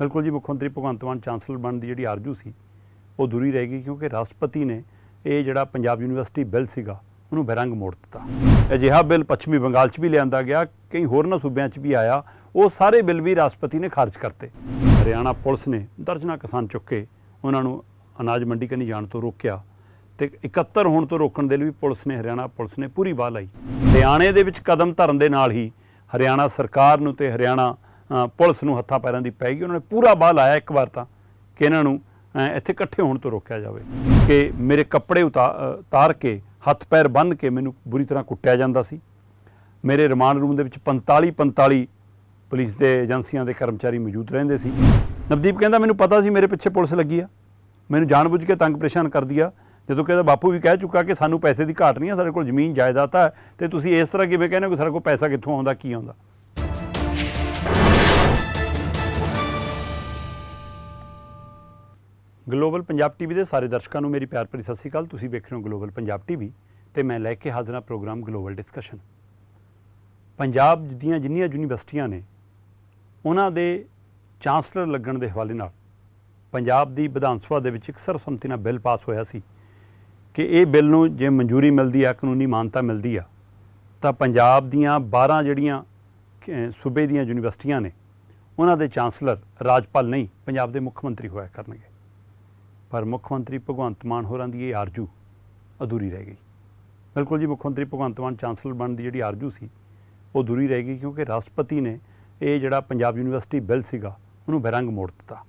ਬਿਲਕੁਲ ਜੀ, ਮੁੱਖ ਮੰਤਰੀ ਭਗਵੰਤ ਮਾਨ ਚਾਂਸਲਰ ਬਣਨ ਦੀ ਜਿਹੜੀ ਆਰਜ਼ੂ ਸੀ, ਉਹ ਦੂਰੀ ਰਹਿ ਗਈ ਕਿਉਂਕਿ ਰਾਸ਼ਟਰਪਤੀ ਨੇ ਇਹ ਜਿਹੜਾ ਪੰਜਾਬ ਯੂਨੀਵਰਸਿਟੀ ਬਿੱਲ ਸੀਗਾ, ਉਹਨੂੰ ਬੇਰੰਗ ਮੋੜ ਦਿੱਤਾ। ਅਜਿਹਾ ਬਿੱਲ ਪੱਛਮੀ ਬੰਗਾਲ 'ਚ ਵੀ ਲਿਆਂਦਾ ਗਿਆ, ਕਈ ਹੋਰਨਾਂ ਸੂਬਿਆਂ 'ਚ ਵੀ ਆਇਆ, ਉਹ ਸਾਰੇ ਬਿੱਲ ਵੀ ਰਾਸ਼ਟਰਪਤੀ ਨੇ ਖਾਰਜ ਕਰਤੇ। ਹਰਿਆਣਾ ਪੁਲਿਸ ਨੇ ਦਰਜਨਾ ਕਿਸਾਨ ਚੁੱਕ ਕੇ ਉਹਨਾਂ ਨੂੰ ਅਨਾਜ ਮੰਡੀ ਕਨੀ ਜਾਣ ਤੋਂ ਰੋਕਿਆ ਤੇ 71 ਹੋਣ ਤੋਂ ਰੋਕਣ ਦੇ ਲਈ ਵੀ ਪੁਲਿਸ ਨੇ, ਹਰਿਆਣਾ ਪੁਲਿਸ ਨੇ ਪੂਰੀ ਬਾਹ ਲਾਈ। ਹਰਿਆਣੇ ਦੇ ਵਿੱਚ ਕਦਮ ਧਰਨ ਦੇ ਨਾਲ ਹੀ ਹਰਿਆਣਾ ਸਰਕਾਰ ਨੂੰ ਤੇ ਹਰਿਆਣਾ ਪੁਲਿਸ ਨੂੰ ਹੱਥਾਂ ਪੈਰਾਂ ਦੀ ਪੈ ਗਈ। ਉਹਨਾਂ ਨੇ ਪੂਰਾ ਬਾਹ ਲਾਇਆ ਇੱਕ ਵਾਰ ਤਾਂ ਕਿ ਇਹਨਾਂ ਨੂੰ ਇੱਥੇ ਇਕੱਠੇ ਹੋਣ ਤੋਂ ਰੋਕਿਆ ਜਾਵੇ। ਕਿ ਮੇਰੇ ਕੱਪੜੇ ਉਤਾ- ਉਤਾਰ ਕੇ, ਹੱਥ ਪੈਰ ਬੰਨ੍ਹ ਕੇ ਮੈਨੂੰ ਬੁਰੀ ਤਰ੍ਹਾਂ ਕੁੱਟਿਆ ਜਾਂਦਾ ਸੀ। ਮੇਰੇ ਰਿਮਾਂਡ ਰੂਮ ਦੇ ਵਿੱਚ 45 45 ਪੁਲਿਸ ਦੇ ਏਜੰਸੀਆਂ ਦੇ ਕਰਮਚਾਰੀ ਮੌਜੂਦ ਰਹਿੰਦੇ ਸੀ। ਨਵਦੀਪ ਕਹਿੰਦਾ, ਮੈਨੂੰ ਪਤਾ ਸੀ, ਮੇਰੇ ਪਿੱਛੇ ਪੁਲਿਸ ਲੱਗੀ ਆ। ਮੈਨੂੰ ਜਾਣਬੁੱਝ ਕੇ ਤੰਗ ਪਰੇਸ਼ਾਨ ਕਰਦੀ ਆ। ਜਦੋਂ ਕਹਿੰਦਾ, ਬਾਪੂ ਵੀ ਕਹਿ ਚੁੱਕਾ ਕਿ ਸਾਨੂੰ ਪੈਸੇ ਦੀ ਘਾਟ ਨਹੀਂ ਆ, ਸਾਡੇ ਕੋਲ ਜ਼ਮੀਨ ਜਾਇਦਾਦ ਆ ਤੇ ਤੁਸੀਂ ਇਸ ਤਰ੍ਹਾਂ ਕਿਵੇਂ ਕਹਿੰਦੇ ਹੋ ਕਿ ਸਾਡੇ ਕੋਲ ਪੈਸਾ ਕਿੱਥੋਂ ਆਉਂਦਾ, ਕੀ ਆਉਂਦਾ? ਗਲੋਬਲ ਪੰਜਾਬ ਟੀਵੀ ਦੇ ਸਾਰੇ ਦਰਸ਼ਕਾਂ ਨੂੰ ਮੇਰੀ ਪਿਆਰ ਭਰੀ ਸਤਿ ਸ਼੍ਰੀ ਅਕਾਲ। ਤੁਸੀਂ ਵੇਖ ਰਹੇ ਹੋ ਗਲੋਬਲ ਪੰਜਾਬ ਟੀਵੀ ਤੇ ਮੈਂ ਲੈ ਕੇ ਹਾਜ਼ਰਾਂ ਪ੍ਰੋਗਰਾਮ ਗਲੋਬਲ ਡਿਸਕਸ਼ਨ। ਪੰਜਾਬ ਦੀਆਂ ਜਿੰਨੀਆਂ ਯੂਨੀਵਰਸਿਟੀਆਂ ਨੇ, ਉਹਨਾਂ ਦੇ ਚਾਂਸਲਰ ਲੱਗਣ ਦੇ ਹਵਾਲੇ ਨਾਲ ਪੰਜਾਬ ਦੀ ਵਿਧਾਨ ਸਭਾ ਦੇ ਵਿੱਚ ਇੱਕ ਸਰਬਸੰਮਤੀ ਨਾਲ ਬਿੱਲ ਪਾਸ ਹੋਇਆ ਸੀ ਕਿ ਇਹ ਬਿੱਲ ਨੂੰ ਜੇ ਮਨਜ਼ੂਰੀ ਮਿਲਦੀ ਆ, ਕਾਨੂੰਨੀ ਮਾਨਤਾ ਮਿਲਦੀ ਆ, ਤਾਂ ਪੰਜਾਬ ਦੀਆਂ 12 ਜਿਹੜੀਆਂ ਸੂਬੇ ਦੀਆਂ ਯੂਨੀਵਰਸਿਟੀਆਂ ਨੇ, ਉਹਨਾਂ ਦੇ ਚਾਂਸਲਰ ਰਾਜਪਾਲ ਨਹੀਂ, ਪੰਜਾਬ ਦੇ ਮੁੱਖ ਮੰਤਰੀ ਹੋਇਆ ਕਰਨਗੇ। ਪਰ ਮੁੱਖ ਮੰਤਰੀ ਭਗਵੰਤ ਮਾਨ ਹੋਰਾਂ ਦੀ ਇਹ ਆਰਜ਼ੂ ਅਧੂਰੀ ਰਹਿ ਗਈ। ਬਿਲਕੁਲ ਜੀ, ਮੁੱਖ ਮੰਤਰੀ ਭਗਵੰਤ ਮਾਨ ਚਾਂਸਲਰ ਬਣਨ ਦੀ ਜਿਹੜੀ ਆਰਜ਼ੂ ਸੀ, ਉਹ ਅਧੂਰੀ ਰਹਿ ਗਈ ਕਿਉਂਕਿ ਰਾਸ਼ਟਰਪਤੀ ਨੇ ਇਹ ਜਿਹੜਾ ਪੰਜਾਬ ਯੂਨੀਵਰਸਿਟੀ ਬਿੱਲ ਸੀਗਾ, ਉਹਨੂੰ ਬੇਰੰਗ ਮੋੜ ਦਿੱਤਾ।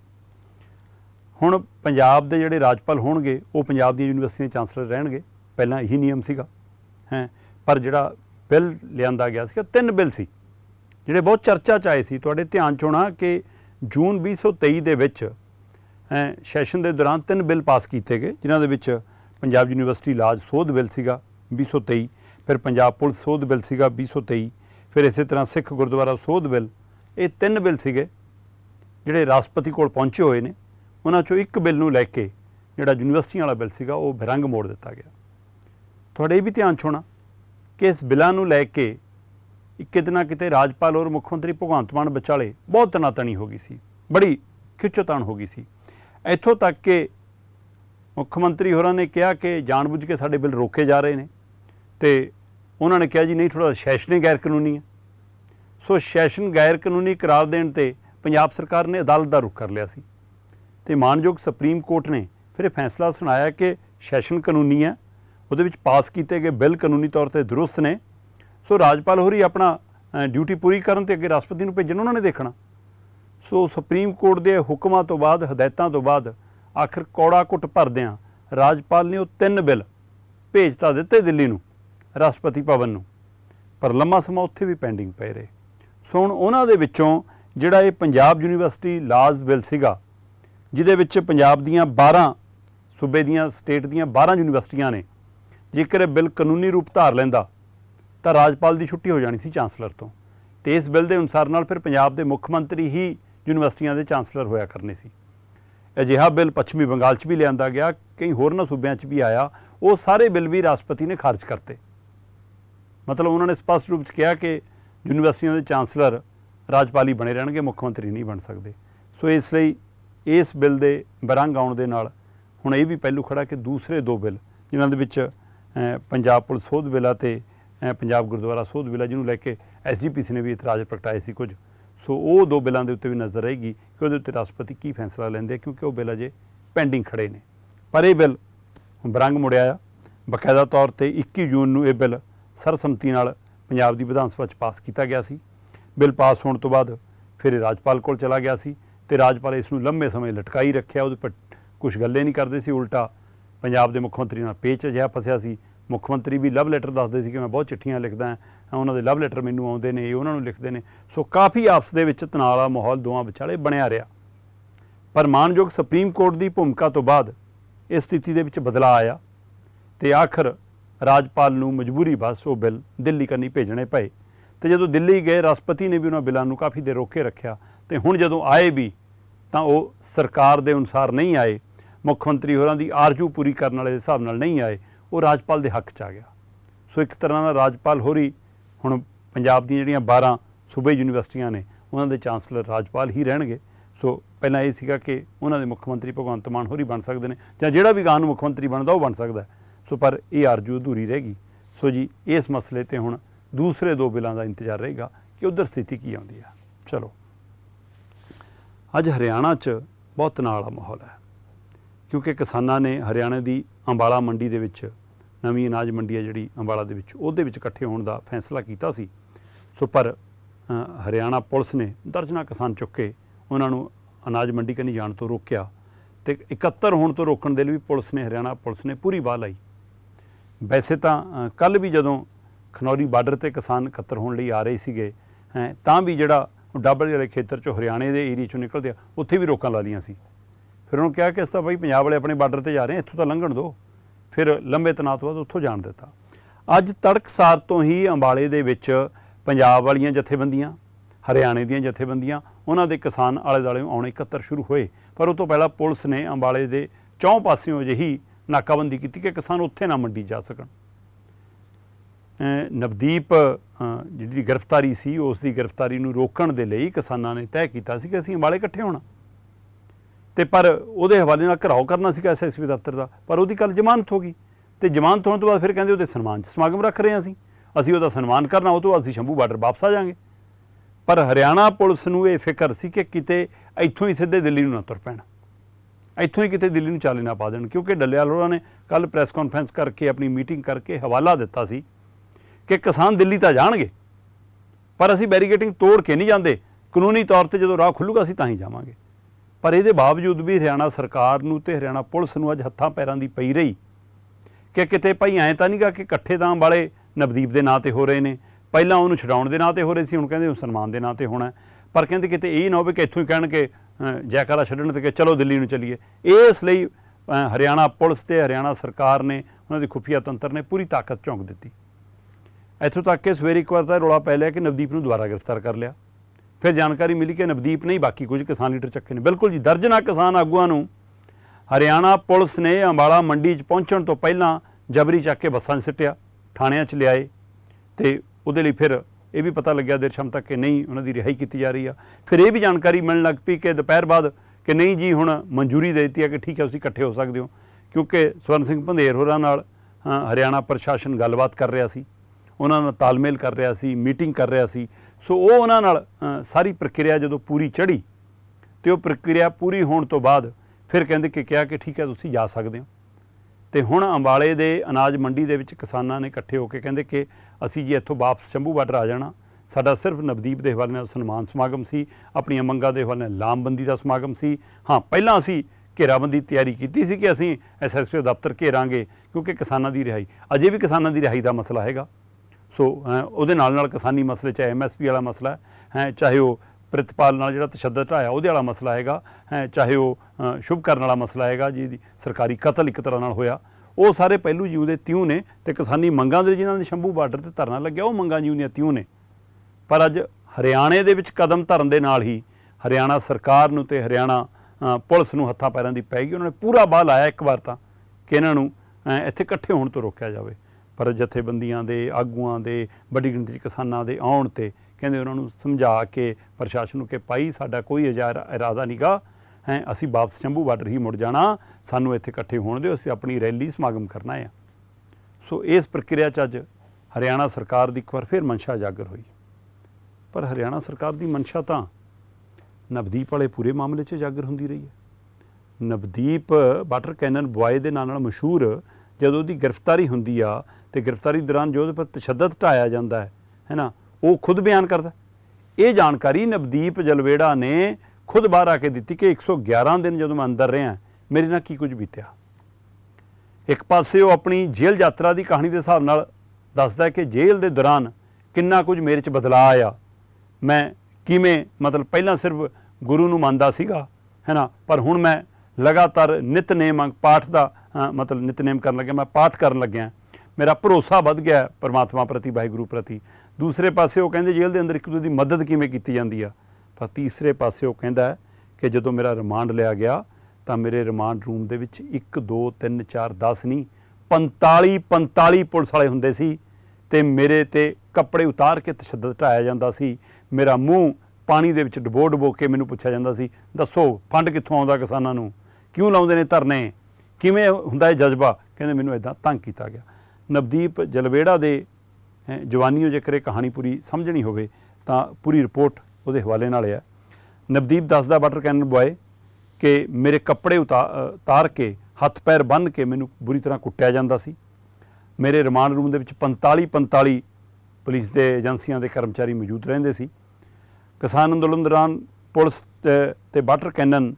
ਹੁਣ ਪੰਜਾਬ ਦੇ ਜਿਹੜੇ ਰਾਜਪਾਲ ਹੋਣਗੇ, ਉਹ ਪੰਜਾਬ ਦੀ ਯੂਨੀਵਰਸਿਟੀ ਦੇ ਚਾਂਸਲਰ ਰਹਿਣਗੇ। ਪਹਿਲਾਂ ਇਹੀ ਨਿਯਮ ਸੀਗਾ, ਹੈ, ਪਰ ਜਿਹੜਾ ਬਿੱਲ ਲਿਆਂਦਾ ਗਿਆ ਸੀਗਾ, ਤਿੰਨ ਬਿੱਲ ਸੀ, ਜਿਹੜੇ ਬਹੁਤ ਚਰਚਾ ਚ ਆਏ ਸੀ। ਤੁਹਾਡੇ ਧਿਆਨ ਚ ਹੋਣਾ ਕਿ ਜੂਨ 2023 ਦੇ ਵਿੱਚ ਸੈਸ਼ਨ ਦੇ ਦੌਰਾਨ ਤਿੰਨ ਬਿੱਲ ਪਾਸ ਕੀਤੇ ਗਏ, ਜਿਨ੍ਹਾਂ ਦੇ ਵਿੱਚ ਪੰਜਾਬ ਯੂਨੀਵਰਸਿਟੀ ਲਾਜ ਸੋਧ ਬਿੱਲ ਸੀਗਾ 2023 ਫਿਰ ਪੰਜਾਬ ਪੁਲਿਸ ਸੋਧ ਬਿੱਲ ਸੀਗਾ 2023 ਫਿਰ ਇਸੇ ਤਰ੍ਹਾਂ ਸਿੱਖ ਗੁਰਦੁਆਰਾ ਸੋਧ ਬਿੱਲ, ਇਹ ਤਿੰਨ ਬਿੱਲ ਸੀਗੇ, ਜਿਹੜੇ ਰਾਸ਼ਟਰਪਤੀ ਕੋਲ ਪਹੁੰਚੇ ਹੋਏ ਨੇ। ਉਹਨਾਂ ਚੋਂ ਇੱਕ ਬਿੱਲ ਨੂੰ ਲੈ ਕੇ ਜਿਹੜਾ ਯੂਨੀਵਰਸਿਟੀਆਂ ਵਾਲਾ ਬਿੱਲ ਸੀਗਾ, ਉਹ ਬਿਰੰਗ ਮੋੜ ਦਿੱਤਾ ਗਿਆ। ਤੁਹਾਡੇ ਇਹ ਵੀ ਧਿਆਨ 'ਚ ਹੋਣਾ ਕਿ ਇਸ ਬਿੱਲਾਂ ਨੂੰ ਲੈ ਕੇ ਇੱਕ ਕਿਤੇ ਨਾ ਕਿਤੇ ਰਾਜਪਾਲ ਔਰ ਮੁੱਖ ਮੰਤਰੀ ਭਗਵੰਤ ਮਾਨ ਵਿਚਾਲੇ ਬਹੁਤ ਤਣਾਤਣੀ ਹੋ ਗਈ ਸੀ, ਬੜੀ ਖਿੱਚੋਤਾਣ ਹੋ ਗਈ ਸੀ। ਇੱਥੋਂ ਤੱਕ ਕਿ ਮੁੱਖ ਮੰਤਰੀ ਹੋਰਾਂ ਨੇ ਕਿਹਾ ਕਿ ਜਾਣਬੁੱਝ ਕੇ ਸਾਡੇ ਬਿੱਲ ਰੋਕੇ ਜਾ ਰਹੇ ਨੇ ਤੇ ਉਹਨਾਂ ਨੇ ਕਿਹਾ ਜੀ ਨਹੀਂ ਥੋੜਾ ਸੈਸ਼ਨ ਗੈਰ ਕਾਨੂੰਨੀ ਹੈ। ਸੋ ਸੈਸ਼ਨ ਗੈਰ ਕਾਨੂੰਨੀ ਕਰਾਰ ਦੇਣ ਤੇ ਪੰਜਾਬ ਸਰਕਾਰ ਨੇ ਅਦਾਲਤ ਦਾ ਰੁਖ ਕਰ ਲਿਆ ਸੀ ਤੇ ਮਾਨਯੋਗ ਸੁਪਰੀਮ ਕੋਰਟ ਨੇ ਫਿਰ ਇਹ ਫੈਸਲਾ ਸੁਣਾਇਆ ਕਿ ਸੈਸ਼ਨ ਕਾਨੂੰਨੀ ਹੈ, ਉਹਦੇ ਵਿੱਚ ਪਾਸ ਕੀਤੇ ਗਏ ਬਿੱਲ ਕਾਨੂੰਨੀ ਤੌਰ ਤੇ ਦਰੁਸਤ ਨੇ। ਸੋ ਰਾਜਪਾਲ ਹੋਰੀ ਆਪਣਾ ਡਿਊਟੀ ਪੂਰੀ ਕਰਨ ਤੇ ਅੱਗੇ ਰਾਸ਼ਟਰਪਤੀ ਨੂੰ ਭੇਜਣ, ਉਹਨਾਂ ਨੇ ਦੇਖਣਾ। ਸੋ ਸੁਪਰੀਮ ਕੋਰਟ ਦੇ ਹੁਕਮਾਂ ਤੋਂ ਬਾਅਦ, ਹਦਾਇਤਾਂ ਤੋਂ ਬਾਅਦ ਆਖਰ ਕੌੜਾ ਘੁੱਟ ਭਰਦਿਆਂ ਰਾਜਪਾਲ ਨੇ ਉਹ ਤਿੰਨ ਬਿੱਲ ਭੇਜ ਤਾਂ ਦਿੱਤੇ ਦਿੱਲੀ ਨੂੰ, ਰਾਸ਼ਟਰਪਤੀ ਭਵਨ ਨੂੰ। ਪਰ ਲੰਮਾ ਸਮਾਂ ਉੱਥੇ ਵੀ ਪੈਂਡਿੰਗ ਪਏ ਰਹੇ। ਸੋ ਹੁਣ ਉਹਨਾਂ ਦੇ ਵਿੱਚੋਂ ਜਿਹੜਾ ਇਹ ਪੰਜਾਬ ਯੂਨੀਵਰਸਿਟੀ ਲਾਜ਼ ਬਿੱਲ ਸੀਗਾ, ਜਿਹਦੇ ਵਿੱਚ ਪੰਜਾਬ ਦੀਆਂ 12 ਸੂਬੇ ਦੀਆਂ, ਸਟੇਟ ਦੀਆਂ 12 ਯੂਨੀਵਰਸਿਟੀਆਂ ਨੇ, ਜੇਕਰ ਇਹ ਬਿੱਲ ਕਾਨੂੰਨੀ ਰੂਪ ਧਾਰ ਲੈਂਦਾ, ਤਾਂ ਰਾਜਪਾਲ ਦੀ ਛੁੱਟੀ ਹੋ ਜਾਣੀ ਸੀ ਚਾਂਸਲਰ ਤੋਂ। ਤੇ ਇਸ ਬਿੱਲ ਦੇ ਅਨੁਸਾਰ ਨਾਲ ਫਿਰ ਪੰਜਾਬ ਦੇ ਮੁੱਖ ਮੰਤਰੀ ਹੀ ਯੂਨੀਵਰਸਿਟੀਆਂ ਦੇ ਚਾਂਸਲਰ ਹੋਇਆ ਕਰਨੇ ਸੀ। ਅਜਿਹਾ ਬਿੱਲ ਪੱਛਮੀ ਬੰਗਾਲ 'ਚ ਵੀ ਲਿਆਂਦਾ ਗਿਆ ਕਈ ਹੋਰਨਾਂ ਸੂਬਿਆਂ 'ਚ ਵੀ ਆਇਆ ਉਹ ਸਾਰੇ ਬਿੱਲ ਵੀ ਰਾਸ਼ਟਰਪਤੀ ਨੇ ਖਾਰਜ ਕਰਤੇ। ਮਤਲਬ ਉਹਨਾਂ ਨੇ ਸਪਸ਼ਟ ਰੂਪ 'ਚ ਕਿਹਾ ਕਿ ਯੂਨੀਵਰਸਿਟੀਆਂ ਦੇ ਚਾਂਸਲਰ ਰਾਜਪਾਲੀ ਬਣੇ ਰਹਿਣਗੇ ਮੁੱਖ ਮੰਤਰੀ ਨਹੀਂ ਬਣ ਸਕਦੇ। ਸੋ ਇਸ ਲਈ ਇਸ ਬਿੱਲ ਦੇ ਬਰੰਗ ਆਉਣ ਦੇ ਨਾਲ ਹੁਣ ਇਹ ਵੀ ਪਹਿਲੂ ਖੜਾ ਕਿ ਦੂਸਰੇ ਦੋ ਬਿੱਲ ਜਿਨ੍ਹਾਂ ਦੇ ਵਿੱਚ ਪੰਜਾਬ ਪੁਲਿਸ ਸੋਧ ਬਿੱਲ ਅਤੇ ਪੰਜਾਬ ਗੁਰਦੁਆਰਾ ਸੋਧ ਬਿੱਲ ਆ, ਜਿਹਨੂੰ ਲੈ ਕੇ ਐਸਜੀਪੀਸੀ ਨੇ ਵੀ ਇਤਰਾਜ਼ ਪ੍ਰਗਟਾਏ ਸੀ ਕੁਝ। ਸੋ ਉਹ ਦੋ ਬਿੱਲਾਂ ਦੇ ਉੱਤੇ ਵੀ ਨਜ਼ਰ ਰਹੇਗੀ ਕਿ ਉਹਦੇ ਉੱਤੇ ਰਾਸ਼ਟਰਪਤੀ ਕੀ ਫੈਸਲਾ ਲੈਂਦੇ ਕਿਉਂਕਿ ਉਹ ਬਿੱਲ ਅਜੇ ਪੈਂਡਿੰਗ ਖੜੇ ਨੇ। ਪਰ ਇਹ ਬਿੱਲ ਹੁਣ ਬਰੰਗ ਮੁੜਿਆ ਆ। ਬਕਾਇਦਾ ਤੌਰ ਤੇ 21 ਜੂਨ ਨੂੰ ਇਹ ਬਿੱਲ ਸਰਬਸੰਮਤੀ ਨਾਲ ਪੰਜਾਬ ਦੀ ਵਿਧਾਨ ਸਭਾ 'ਚ ਪਾਸ ਕੀਤਾ ਗਿਆ ਸੀ। ਬਿੱਲ ਪਾਸ ਹੋਣ ਤੋਂ ਬਾਅਦ ਫਿਰ ਇਹ ਰਾਜਪਾਲ ਕੋਲ ਚਲਾ ਗਿਆ ਸੀ ਤੇ ਰਾਜਪਾਲ ਇਸ ਨੂੰ ਲੰਮੇ ਸਮੇਂ ਲਟਕਾਈ ਰੱਖਿਆ, ਉਹਦੇ ਪਰ ਕੁਝ ਗੱਲੇ ਨਹੀਂ ਕਰਦੇ ਸੀ, ਉਲਟਾ ਪੰਜਾਬ ਦੇ ਮੁੱਖ ਮੰਤਰੀ ਨਾਲ ਪੇਚ ਅਜਿਹਾ ਫਸਿਆ ਸੀ। ਮੁੱਖ ਮੰਤਰੀ ਵੀ ਲਵ ਲੈਟਰ ਦੱਸਦੇ ਸੀ ਕਿ ਮੈਂ ਬਹੁਤ ਚਿੱਠੀਆਂ ਲਿਖਦਾ ਹਾਂ ਉਹਨਾਂ ਦੇ ਲਵ ਲੈਟਰ ਮੈਨੂੰ ਆਉਂਦੇ ਨੇ, ਉਹਨਾਂ ਨੂੰ ਲਿਖਦੇ ਨੇ। ਸੋ ਕਾਫੀ ਆਪਸ ਦੇ ਵਿੱਚ ਤਣਾਅ ਵਾਲਾ ਮਾਹੌਲ ਦੋਵਾਂ ਵਿਚਾਲੇ ਬਣਿਆ ਰਿਹਾ। ਪਰ ਮਾਨਯੋਗ ਸੁਪਰੀਮ ਕੋਰਟ ਦੀ ਭੂਮਿਕਾ ਤੋਂ ਬਾਅਦ ਇਸ ਸਥਿਤੀ ਦੇ ਵਿੱਚ ਬਦਲਾਅ ਆਇਆ ਤੇ ਆਖਰ ਰਾਜਪਾਲ ਨੂੰ ਮਜਬੂਰੀ ਬਸ ਉਹ ਬਿੱਲ ਦਿੱਲੀ ਕਰਨੀ ਭੇਜਣੇ ਪਏ। ਤੇ ਜਦੋਂ ਦਿੱਲੀ ਗਏ, ਰਾਸ਼ਟਰਪਤੀ ਨੇ ਵੀ ਉਹਨਾਂ ਬਿੱਲਾਂ ਨੂੰ ਕਾਫੀ ਦੇਰ ਰੋਕੇ ਰੱਖਿਆ। ਤੇ ਹੁਣ ਜਦੋਂ ਆਏ ਵੀ, ਤਾਂ ਉਹ ਸਰਕਾਰ ਦੇ ਅਨੁਸਾਰ ਨਹੀਂ ਆਏ, ਮੁੱਖ ਮੰਤਰੀ ਹੋਰਾਂ ਦੀ ਆਰਜ਼ੂ ਪੂਰੀ ਕਰਨ ਵਾਲੇ ਦੇ ਹਿਸਾਬ ਨਾਲ ਨਹੀਂ ਆਏ, ਉਹ ਰਾਜਪਾਲ ਦੇ ਹੱਕ ਚ ਆ ਗਿਆ। ਸੋ ਇੱਕ ਤਰ੍ਹਾਂ ਦਾ ਰਾਜਪਾਲ ਹੋਰੀ ਹੁਣ ਪੰਜਾਬ ਦੀਆਂ ਜਿਹੜੀਆਂ 12 ਸੂਬੇ ਯੂਨੀਵਰਸਿਟੀਆਂ ਨੇ, ਉਹਨਾਂ ਦੇ ਚਾਂਸਲਰ ਰਾਜਪਾਲ ਹੀ ਰਹਿਣਗੇ। ਸੋ ਪਹਿਲਾਂ ਇਹ ਸੀਗਾ ਕਿ ਉਹਨਾਂ ਦੇ ਮੁੱਖ ਮੰਤਰੀ ਭਗਵੰਤ ਮਾਨ ਹੋਰੀ ਬਣ ਸਕਦੇ ਨੇ, ਜਾਂ ਜਿਹੜਾ ਵੀ ਗਾਂ ਨੂੰ ਮੁੱਖ ਮੰਤਰੀ ਬਣਦਾ ਉਹ ਬਣ ਸਕਦਾ ਸੋ ਪਰ ਇਹ ਆਰਜੂ ਅਧੂਰੀ ਰਹਿ ਗਈ ਸੋ ਜੀ, ਇਸ ਮਸਲੇ ਤੇ ਹੁਣ ਦੂਸਰੇ ਦੋ ਬਿੱਲਾਂ ਦਾ ਇੰਤਜ਼ਾਰ ਰਹੇਗਾ ਕਿ ਉਧਰ ਸਥਿਤੀ ਕੀ ਆਉਂਦੀ ਹੈ। ਚਲੋ। ਅੱਜ ਹਰਿਆਣਾ 'ਚ ਬਹੁਤ ਤਣਾਅ ਵਾਲਾ ਮਾਹੌਲ ਹੈ, ਕਿਉਂਕਿ ਕਿਸਾਨਾਂ ਨੇ ਹਰਿਆਣਾ ਦੀ ਅੰਬਾਲਾ ਮੰਡੀ ਦੇ ਵਿੱਚ ਨਵੀਂ ਅਨਾਜ ਮੰਡੀ ਹੈ ਜਿਹੜੀ ਅੰਬਾਲਾ ਦੇ ਵਿੱਚ, ਉਹਦੇ ਵਿੱਚ ਇਕੱਠੇ ਹੋਣ ਦਾ ਫੈਸਲਾ ਕੀਤਾ ਸੀ। ਸੋ ਪਰ ਹਰਿਆਣਾ ਪੁਲਿਸ ਨੇ ਦਰਜਨਾ ਕਿਸਾਨ ਚੁੱਕ ਕੇ ਉਹਨਾਂ ਨੂੰ ਅਨਾਜ ਮੰਡੀ ਕਨੀ ਜਾਣ ਤੋਂ ਰੋਕਿਆ ਤੇ 71 ਹੋਣ ਤੋਂ ਰੋਕਣ ਦੇ ਲਈ ਵੀ ਪੁਲਿਸ ਨੇ, ਹਰਿਆਣਾ ਪੁਲਿਸ ਨੇ ਪੂਰੀ ਬਾਹ ਲਾਈ। ਵੈਸੇ ਤਾਂ ਕੱਲ ਵੀ ਜਦੋਂ ਖਨੌਰੀ ਬਾਰਡਰ ਤੇ ਕਿਸਾਨ ਇਕੱਤਰ ਹੋਣ ਲਈ ਆ ਰਹੇ ਸੀਗੇ, ਹੈਂ, ਤਾਂ ਵੀ ਜਿਹੜਾ ਡੱਬਲ ਵਾਲੇ ਖੇਤਰ ਚੋਂ ਹਰਿਆਣੇ ਦੇ ਏਰੀਆ ਚੋਂ ਨਿਕਲਦੇ ਆ, ਉੱਥੇ ਵੀ ਰੋਕਾਂ ਲਾ ਲਈਆਂ ਸੀ। ਫਿਰ ਉਹਨੂੰ ਕਿਹਾ ਕਿ ਇਸ ਤਾਂ ਬਈ ਪੰਜਾਬ ਵਾਲੇ ਆਪਣੇ ਬਾਰਡਰ ਤੇ ਜਾ ਰਹੇ ਇੱਥੋਂ ਤਾਂ ਲੰਘਣ ਦਿਓ। ਫਿਰ ਲੰਬੇ ਤਣਾਅ ਤੋਂ ਬਾਅਦ ਉੱਥੋਂ ਜਾਣ ਦਿੱਤਾ। ਅੱਜ ਤੜਕਸਾਰ ਤੋਂ ਹੀ ਅੰਬਾਲੇ ਦੇ ਵਿੱਚ ਪੰਜਾਬ ਵਾਲੀਆਂ ਜਥੇਬੰਦੀਆਂ, ਹਰਿਆਣੇ ਦੀਆਂ ਜਥੇਬੰਦੀਆਂ, ਉਹਨਾਂ ਦੇ ਕਿਸਾਨ ਆਲੇ ਦੁਆਲੇ ਆਉਣੇ ਇਕੱਤਰ ਸ਼ੁਰੂ ਹੋਏ। ਪਰ ਉਹ ਤੋਂ ਪਹਿਲਾਂ ਪੁਲਿਸ ਨੇ ਅੰਬਾਲੇ ਦੇ ਚੌਂ ਪਾਸਿਓਂ ਅਜਿਹੀ ਨਾਕਾਬੰਦੀ ਕੀਤੀ ਕਿ ਕਿਸਾਨ ਉੱਥੇ ਨਾ ਮੰਡੀ ਜਾ ਸਕਣ। ਨਵਦੀਪ ਜਿਹੜੀ ਗ੍ਰਿਫਤਾਰੀ ਸੀ, ਉਸ ਦੀ ਗ੍ਰਿਫਤਾਰੀ ਨੂੰ ਰੋਕਣ ਦੇ ਲਈ ਕਿਸਾਨਾਂ ਨੇ ਤੈਅ ਕੀਤਾ ਸੀ ਕਿ ਅਸੀਂ ਅੰਬਾਲੇ ਇਕੱਠੇ ਹੋਣਾ। ਤੇ ਪਰ ਉਹਦੇ ਹਵਾਲੇ ਨਾਲ ਘਰਾਓ ਕਰਨਾ ਸੀਗਾ ਐਸਐਸਪੀ ਦਫ਼ਤਰ ਦਾ, ਪਰ ਉਹਦੀ ਕੱਲ ਜ਼ਮਾਨਤ ਹੋ ਗਈ। ਤੇ ਜ਼ਮਾਨਤ ਹੋਣ ਤੋਂ ਬਾਅਦ ਫਿਰ ਕਹਿੰਦੇ ਉਹਦੇ ਸਨਮਾਨ 'ਚ ਸਮਾਗਮ ਰੱਖ ਰਹੇ ਹਾਂ ਅਸੀਂ। ਅਸੀਂ ਉਹਦਾ ਸਨਮਾਨ ਕਰਨਾ, ਉਹ ਤੋਂ ਬਾਅਦ ਅਸੀਂ ਸ਼ੰਭੂ ਬਾਰਡਰ ਵਾਪਸ ਆ ਜਾਾਂਗੇ। ਪਰ ਹਰਿਆਣਾ ਪੁਲਿਸ ਨੂੰ ਇਹ ਫਿਕਰ ਸੀ ਕਿ ਕਿਤੇ ਇੱਥੋਂ ਹੀ ਸਿੱਧੇ ਦਿੱਲੀ ਨੂੰ ਨਾ ਤੁਰ ਪੈਣ। ਇੱਥੋਂ ਹੀ ਕਿਤੇ ਦਿੱਲੀ ਨੂੰ ਚਾਲੇ ਨਾ ਪਾ ਦੇਣ, ਕਿਉਂਕਿ ਡੱਲੇਵਾਲ ਹੋਰਾਂ ਨੇ ਕੱਲ ਪ੍ਰੈਸ ਕਾਨਫਰੰਸ ਕਰਕੇ ਆਪਣੀ ਮੀਟਿੰਗ ਕਰਕੇ ਹਵਾਲਾ ਦਿੱਤਾ ਸੀ ਕਿ ਕਿਸਾਨ ਦਿੱਲੀ ਤਾਂ ਜਾਣਗੇ, ਪਰ ਅਸੀਂ ਬੈਰੀਕੇਡਿੰਗ ਤੋੜ ਕੇ ਨਹੀਂ ਜਾਂਦੇ। ਕਾਨੂੰਨੀ ਤੌਰ ਤੇ ਜਦੋਂ ਰਾਹ ਖੁੱਲੂਗਾ ਅਸੀਂ ਤਾਂ ਹੀ ਜਾਵਾਂਗੇ। ਪਰ ਇਹਦੇ ਬਾਵਜੂਦ ਵੀ ਹਰਿਆਣਾ ਸਰਕਾਰ ਨੂੰ ਤੇ ਹਰਿਆਣਾ ਪੁਲਿਸ ਨੂੰ ਅੱਜ ਹੱਥਾਂ ਪੈਰਾਂ ਦੀ ਪਈ ਰਹੀ ਕਿ ਕਿਤੇ ਭਾਈ ਐਂ ਤਾਂ ਨਹੀਂਗਾ ਕਿ ਇਕੱਠੇ ਤਾਂ ਵਾਲੇ ਨਵਦੀਪ ਦੇ ਨਾਂ ਤੇ ਹੋ ਰਹੇ ਨੇ। ਪਹਿਲਾਂ ਉਹਨੂੰ ਛਡਾਉਣ ਦੇ ਨਾਂ ਤੇ ਹੋ ਰਹੇ ਸੀ, ਹੁਣ ਕਹਿੰਦੇ ਉਹ ਸਨਮਾਨ ਦੇ ਨਾਂ ਤੇ ਹੋਣਾ। ਪਰ ਕਹਿੰਦੇ ਕਿਤੇ ਇਹ ਨਾ ਹੋਵੇ ਕਿ ਇੱਥੋਂ ਹੀ ਕਹਿਣ ਕਿ ਜੈਕਾਰਾ ਛੱਡਣ ਤੇ ਕਿ ਚਲੋ ਦਿੱਲੀ ਨੂੰ ਚੱਲੀਏ। ਇਸ ਲਈ ਹਰਿਆਣਾ ਪੁਲਿਸ ਤੇ ਹਰਿਆਣਾ ਸਰਕਾਰ ਨੇ ਉਹਨਾਂ ਦੇ ਖੁਫੀਆ ਤੰਤਰ ਨੇ ਪੂਰੀ ਤਾਕਤ ਝੋਂਕ ਦਿੱਤੀ। ਇੱਥੋਂ ਤੱਕ ਕਿ ਸਵੇਰੇ ਇੱਕ ਵਾਰ ਤਾਂ ਰੌਲਾ ਪੈ ਲਿਆ ਕਿ ਨਵਦੀਪ ਨੂੰ ਦੁਬਾਰਾ ਗ੍ਰਿਫਤਾਰ ਕਰ ਲਿਆ। ਫਿਰ ਜਾਣਕਾਰੀ ਮਿਲੀ ਕਿ ਨਵਦੀਪ ਨਹੀਂ ਬਾਕੀ ਕੁਝ ਕਿਸਾਨ ਲੀਡਰ ਚੱਕੇ ਨੇ। ਬਿਲਕੁਲ ਜੀ, ਦਰਜਨਾ ਕਿਸਾਨ ਆਗੂਆਂ ਨੂੰ ਹਰਿਆਣਾ ਪੁਲਿਸ ਨੇ ਅੰਬਾਲਾ ਮੰਡੀ 'ਚ ਪਹੁੰਚਣ ਤੋਂ ਪਹਿਲਾਂ ਜਬਰੀ ਚੱਕ ਕੇ ਬੱਸਾਂ 'ਚ ਸਿੱਟਿਆ, ਥਾਣਿਆਂ 'ਚ ਲਿਆਏ ਤੇ ਉਹਦੇ ਲਈ ਫਿਰ ਇਹ ਵੀ ਪਤਾ ਲੱਗਿਆ ਦੇਰ ਸ਼ਾਮ ਤੱਕ ਕਿ ਨਹੀਂ ਉਹਨਾਂ ਦੀ ਰਿਹਾਈ ਕੀਤੀ ਜਾ ਰਹੀ ਆ। ਫਿਰ ਇਹ ਵੀ ਜਾਣਕਾਰੀ ਮਿਲਣ ਲੱਗ ਪਈ ਕਿ ਦੁਪਹਿਰ ਬਾਅਦ ਕਿ ਨਹੀਂ ਜੀ, ਹੁਣ ਮਨਜ਼ੂਰੀ ਦੇ ਦਿੱਤੀ ਹੈ ਕਿ ਠੀਕ ਹੈ, ਤੁਸੀਂ ਇਕੱਠੇ ਹੋ ਸਕਦੇ ਹੋ। ਕਿਉਂਕਿ ਸਵਰਨ ਸਿੰਘ ਭੰਦੇਰ ਹੋਰਾਂ ਨਾਲ ਹਰਿਆਣਾ ਪ੍ਰਸ਼ਾਸਨ ਗੱਲਬਾਤ ਕਰ ਰਿਹਾ ਸੀ। ਉਹਨਾਂ ਨਾਲ ਤਾਲਮੇਲ ਕਰ ਰਿਹਾ ਸੀ, ਮੀਟਿੰਗ ਕਰ ਰਿਹਾ ਸੀ। ਸੋ ਉਹ ਉਹਨਾਂ ਨਾਲ ਸਾਰੀ ਪ੍ਰਕਿਰਿਆ ਜਦੋਂ ਪੂਰੀ ਚੜ੍ਹੀ ਤੇ ਉਹ ਪ੍ਰਕਿਰਿਆ ਪੂਰੀ ਹੋਣ ਤੋਂ ਬਾਅਦ ਫਿਰ ਕਹਿੰਦੇ ਕਿ ਕਿਹਾ ਕਿ ਠੀਕ ਹੈ, ਤੁਸੀਂ ਜਾ ਸਕਦੇ ਹੋ। ਤੇ ਹੁਣ ਅੰਬਾਲੇ ਦੇ ਅਨਾਜ ਮੰਡੀ ਦੇ ਵਿੱਚ ਕਿਸਾਨਾਂ ਨੇ ਇਕੱਠੇ ਹੋ ਕੇ ਕਹਿੰਦੇ ਕਿ ਅਸੀਂ ਜੀ ਇੱਥੋਂ ਵਾਪਸ ਸ਼ੰਭੂ ਬਾਰਡਰ ਆ ਜਾਣਾ। ਸਾਡਾ ਸਿਰਫ ਨਵਦੀਪ ਦੇ ਹਵਾਲੇ ਨਾਲ ਸਨਮਾਨ ਸਮਾਗਮ ਸੀ, ਆਪਣੀਆਂ ਮੰਗਾਂ ਦੇ ਹਵਾਲੇ ਨਾਲ ਲਾਮਬੰਦੀ ਦਾ ਸਮਾਗਮ ਸੀ। ਹਾਂ, ਪਹਿਲਾਂ ਅਸੀਂ ਘੇਰਾਬੰਦੀ ਤਿਆਰੀ ਕੀਤੀ ਸੀ ਕਿ ਅਸੀਂ ਐਸਐਸਪੀ ਦਫ਼ਤਰ ਘੇਰਾਂਗੇ ਕਿਉਂਕਿ ਕਿਸਾਨਾਂ ਦੀ ਰਿਹਾਈ, ਅਜੇ ਵੀ ਕਿਸਾਨਾਂ ਦੀ ਰਿਹਾਈ ਦਾ ਮਸਲਾ ਹੈਗਾ। ਸੋ ਅ, ਉਹਦੇ ਨਾਲ ਨਾਲ ਕਿਸਾਨੀ ਮਸਲੇ ਚਾਹੇ ਐਮਐਸਪੀ ਵਾਲਾ ਮਸਲਾ ਹੈ ਚਾਹੇ ਉਹ ਪ੍ਰਿਤਪਾਲ ਨਾਲ ਜਿਹੜਾ ਤਸ਼ੱਦਦ ਢਾਇਆ ਉਹਦੇ ਵਾਲਾ ਮਸਲਾ ਹੈਗਾ ਹੈ ਚਾਹੇ ਉਹ ਸ਼ੁਭ ਕਰਨ ਵਾਲਾ ਮਸਲਾ ਹੈਗਾ ਜਿਹਦੀ ਸਰਕਾਰੀ ਕਤਲ ਇੱਕ ਤਰ੍ਹਾਂ ਨਾਲ ਹੋਇਆ ਉਹ ਸਾਰੇ ਪਹਿਲੂ ਜਿਉਂ ਦੇ ਤਿਉਂ ਨੇ ਤੇ ਕਿਸਾਨੀ ਮੰਗਾਂ ਦੇ ਜਿਨ੍ਹਾਂ ਨੇ ਸ਼ੰਭੂ ਬਾਰਡਰ ਤੇ ਧਰਨਾ ਲੱਗਿਆ ਉਹ ਮੰਗਾਂ ਜਿਉਂ ਦੀਆਂ ਤਿਉਂ ਨੇ। ਪਰ ਅੱਜ ਹਰਿਆਣੇ ਦੇ ਵਿੱਚ ਕਦਮ ਧਰਨ ਦੇ ਨਾਲ ਹੀ ਹਰਿਆਣਾ ਸਰਕਾਰ ਨੂੰ ਤੇ ਹਰਿਆਣਾ ਪੁਲਿਸ ਨੂੰ ਹੱਥਾਂ ਪੈਰਾਂ ਦੀ ਪੈ ਗਈ ਉਹਨਾਂ ਨੇ ਪੂਰਾ ਬਾਹ ਲਾਇਆ ਇੱਕ ਵਾਰ ਤਾਂ ਕਿ ਇਹਨਾਂ ਨੂੰ ਇੱਥੇ ਇਕੱਠੇ ਹੋਣ ਤੋਂ ਰੋਕਿਆ ਜਾਵੇ। ਪਰ ਜਥੇਬੰਦੀਆਂ ਦੇ, ਆਗੂਆਂ ਦੇ, ਵੱਡੀ ਗਿਣਤੀ 'ਚ ਕਿਸਾਨਾਂ ਦੇ ਆਉਣ ਤੇ ਕਹਿੰਦੇ ਉਹਨਾਂ ਨੂੰ ਸਮਝਾ ਕੇ ਪ੍ਰਸ਼ਾਸਨ ਨੂੰ ਕਿ ਭਾਈ ਸਾਡਾ ਕੋਈ ਇਜਾਰਾ ਇਰਾਦਾ ਨਹੀਂਗਾ ਹੈ, ਅਸੀਂ ਵਾਪਸ ਸ਼ੰਭੂ ਬਾਰਡਰ ਹੀ ਮੁੜ ਜਾਣਾ। ਸਾਨੂੰ ਇੱਥੇ ਇਕੱਠੇ ਹੋਣ ਦਿਓ, ਅਸੀਂ ਆਪਣੀ ਰੈਲੀ ਸਮਾਗਮ ਕਰਨਾ ਹੈ ਸੋ ਇਸ ਪ੍ਰਕਿਰਿਆ 'ਚ ਅੱਜ ਹਰਿਆਣਾ ਸਰਕਾਰ ਦੀ ਇੱਕ ਵਾਰ ਫਿਰ ਮਨਸ਼ਾ ਜਾਗਰ ਹੋਈ। ਪਰ ਹਰਿਆਣਾ ਸਰਕਾਰ ਦੀ ਮਨਸ਼ਾ ਤਾਂ ਨਵਦੀਪ ਵਾਲੇ ਪੂਰੇ ਮਾਮਲੇ 'ਚ ਜਾਗਰ ਹੁੰਦੀ ਰਹੀ ਹੈ। ਨਵਦੀਪ ਵਾਟਰ ਕੈਨਨ ਬੁਆਏ ਦੇ ਨਾਂ ਨਾਲ ਮਸ਼ਹੂਰ, ਜਦੋਂ ਉਹਦੀ ਗ੍ਰਿਫਤਾਰੀ ਹੁੰਦੀ ਆ ਤੇ ਗ੍ਰਿਫਤਾਰੀ ਦੌਰਾਨ ਜੋ ਉਹਦੇ ਪਰ ਤਸ਼ੱਦਦ ਢਾਇਆ ਜਾਂਦਾ ਹੈ ਹੈਨਾ ਉਹ ਖੁਦ ਬਿਆਨ ਕਰਦਾ ਇਹ ਜਾਣਕਾਰੀ ਨਵਦੀਪ ਜਲਵੇੜਾ ਨੇ ਖੁਦ ਬਾਹਰ ਆ ਕੇ ਦਿੱਤੀ ਕਿ 111 ਦਿਨ ਜਦੋਂ ਮੈਂ ਅੰਦਰ ਰਿਹਾ, ਮੇਰੇ ਨਾਲ ਕੀ ਕੁਝ ਬੀਤਿਆ। ਇੱਕ ਪਾਸੇ ਉਹ ਆਪਣੀ ਜੇਲ੍ਹ ਯਾਤਰਾ ਦੀ ਕਹਾਣੀ ਦੇ ਹਿਸਾਬ ਨਾਲ ਦੱਸਦਾ ਕਿ ਜੇਲ੍ਹ ਦੇ ਦੌਰਾਨ ਕਿੰਨਾ ਕੁਝ ਮੇਰੇ 'ਚ ਬਦਲਾਅ ਆਇਆ। ਮੈਂ ਕਿਵੇਂ, ਮਤਲਬ ਪਹਿਲਾਂ ਸਿਰਫ ਗੁਰੂ ਨੂੰ ਮੰਨਦਾ ਸੀਗਾ ਹੈਨਾ ਪਰ ਹੁਣ ਮੈਂ ਲਗਾਤਾਰ ਨਿਤਨੇਮ ਪਾਠ ਦਾ ਮਤਲਬ ਨਿਤਨੇਮ ਕਰਨ ਲੱਗਿਆ, ਮੈਂ ਪਾਠ ਕਰਨ ਲੱਗਿਆ। ਮੇਰਾ ਭਰੋਸਾ ਵੱਧ ਗਿਆ ਪਰਮਾਤਮਾ ਪ੍ਰਤੀ, ਵਾਹਿਗੁਰੂ ਪ੍ਰਤੀ। ਦੂਸਰੇ ਪਾਸੇ ਉਹ ਕਹਿੰਦੇ ਜੇਲ੍ਹ ਦੇ ਅੰਦਰ ਇੱਕ ਦੂਜੇ ਦੀ ਮਦਦ ਕਿਵੇਂ ਕੀਤੀ ਜਾਂਦੀ ਆ? ਪਰ ਤੀਸਰੇ ਪਾਸੇ ਉਹ ਕਹਿੰਦਾ ਕਿ ਜਦੋਂ ਮੇਰਾ ਰਿਮਾਂਡ ਲਿਆ ਗਿਆ, ਤਾਂ ਮੇਰੇ ਰਿਮਾਂਡ ਰੂਮ ਦੇ ਵਿੱਚ 1 2 3 4 10 ਨਹੀਂ 45 45 ਪੁਲਿਸ ਵਾਲੇ ਹੁੰਦੇ ਸੀ ਤੇ ਮੇਰੇ ਤੇ ਕੱਪੜੇ ਉਤਾਰ ਕੇ ਤਸ਼ੱਦਦ ਢਾਇਆ ਜਾਂਦਾ ਸੀ। ਮੇਰਾ ਮੂੰਹ ਪਾਣੀ ਦੇ ਵਿੱਚ ਡਬੋ ਡਬੋ ਕੇ ਮੈਨੂੰ ਪੁੱਛਿਆ ਜਾਂਦਾ ਸੀ, ਦੱਸੋ, ਫੰਡ ਕਿੱਥੋਂ ਆਉਂਦਾ ਕਿਸਾਨਾਂ ਨੂੰ? ਕਿਉਂ ਲਾਉਂਦੇ ਨੇ ਧਰਨੇ? ਕਿਵੇਂ ਹੁੰਦਾ ਇਹ ਜਜ਼ਬਾ? ਕਹਿੰਦੇ, ਮੈਨੂੰ ਇਦਾਂ ਤੰਗ ਕੀਤਾ ਗਿਆ। ਨਵਦੀਪ ਜਲਵੇੜਾ ਦੇ ਹੈਂ, ਜਵਾਨੀਓ ਜੇਕਰ ਇਹ ਕਹਾਣੀ ਪੂਰੀ ਸਮਝਣੀ ਹੋਵੇ ਤਾਂ ਪੂਰੀ ਰਿਪੋਰਟ ਉਹਦੇ ਹਵਾਲੇ ਨਾਲ ਹੈ। ਨਵਦੀਪ ਦੱਸਦਾ ਵਾਟਰ ਕੈਨਨ ਬੁਆਏ ਕਿ ਮੇਰੇ ਕੱਪੜੇ ਉਤਾ- ਉਤਾਰ ਕੇ ਹੱਥ ਪੈਰ ਬੰਨ੍ਹ ਕੇ ਮੈਨੂੰ ਬੁਰੀ ਤਰ੍ਹਾਂ ਕੁੱਟਿਆ ਜਾਂਦਾ ਸੀ। ਮੇਰੇ ਰਿਮਾਂਡ ਰੂਮ ਦੇ ਵਿੱਚ 45 45 ਪੁਲਿਸ ਦੇ ਏਜੰਸੀਆਂ ਦੇ ਕਰਮਚਾਰੀ ਮੌਜੂਦ ਰਹਿੰਦੇ ਸੀ। ਕਿਸਾਨ ਅੰਦੋਲਨ ਦੌਰਾਨ ਪੁਲਿਸ ਤੇ ਵਾਟਰ ਕੈਨਨ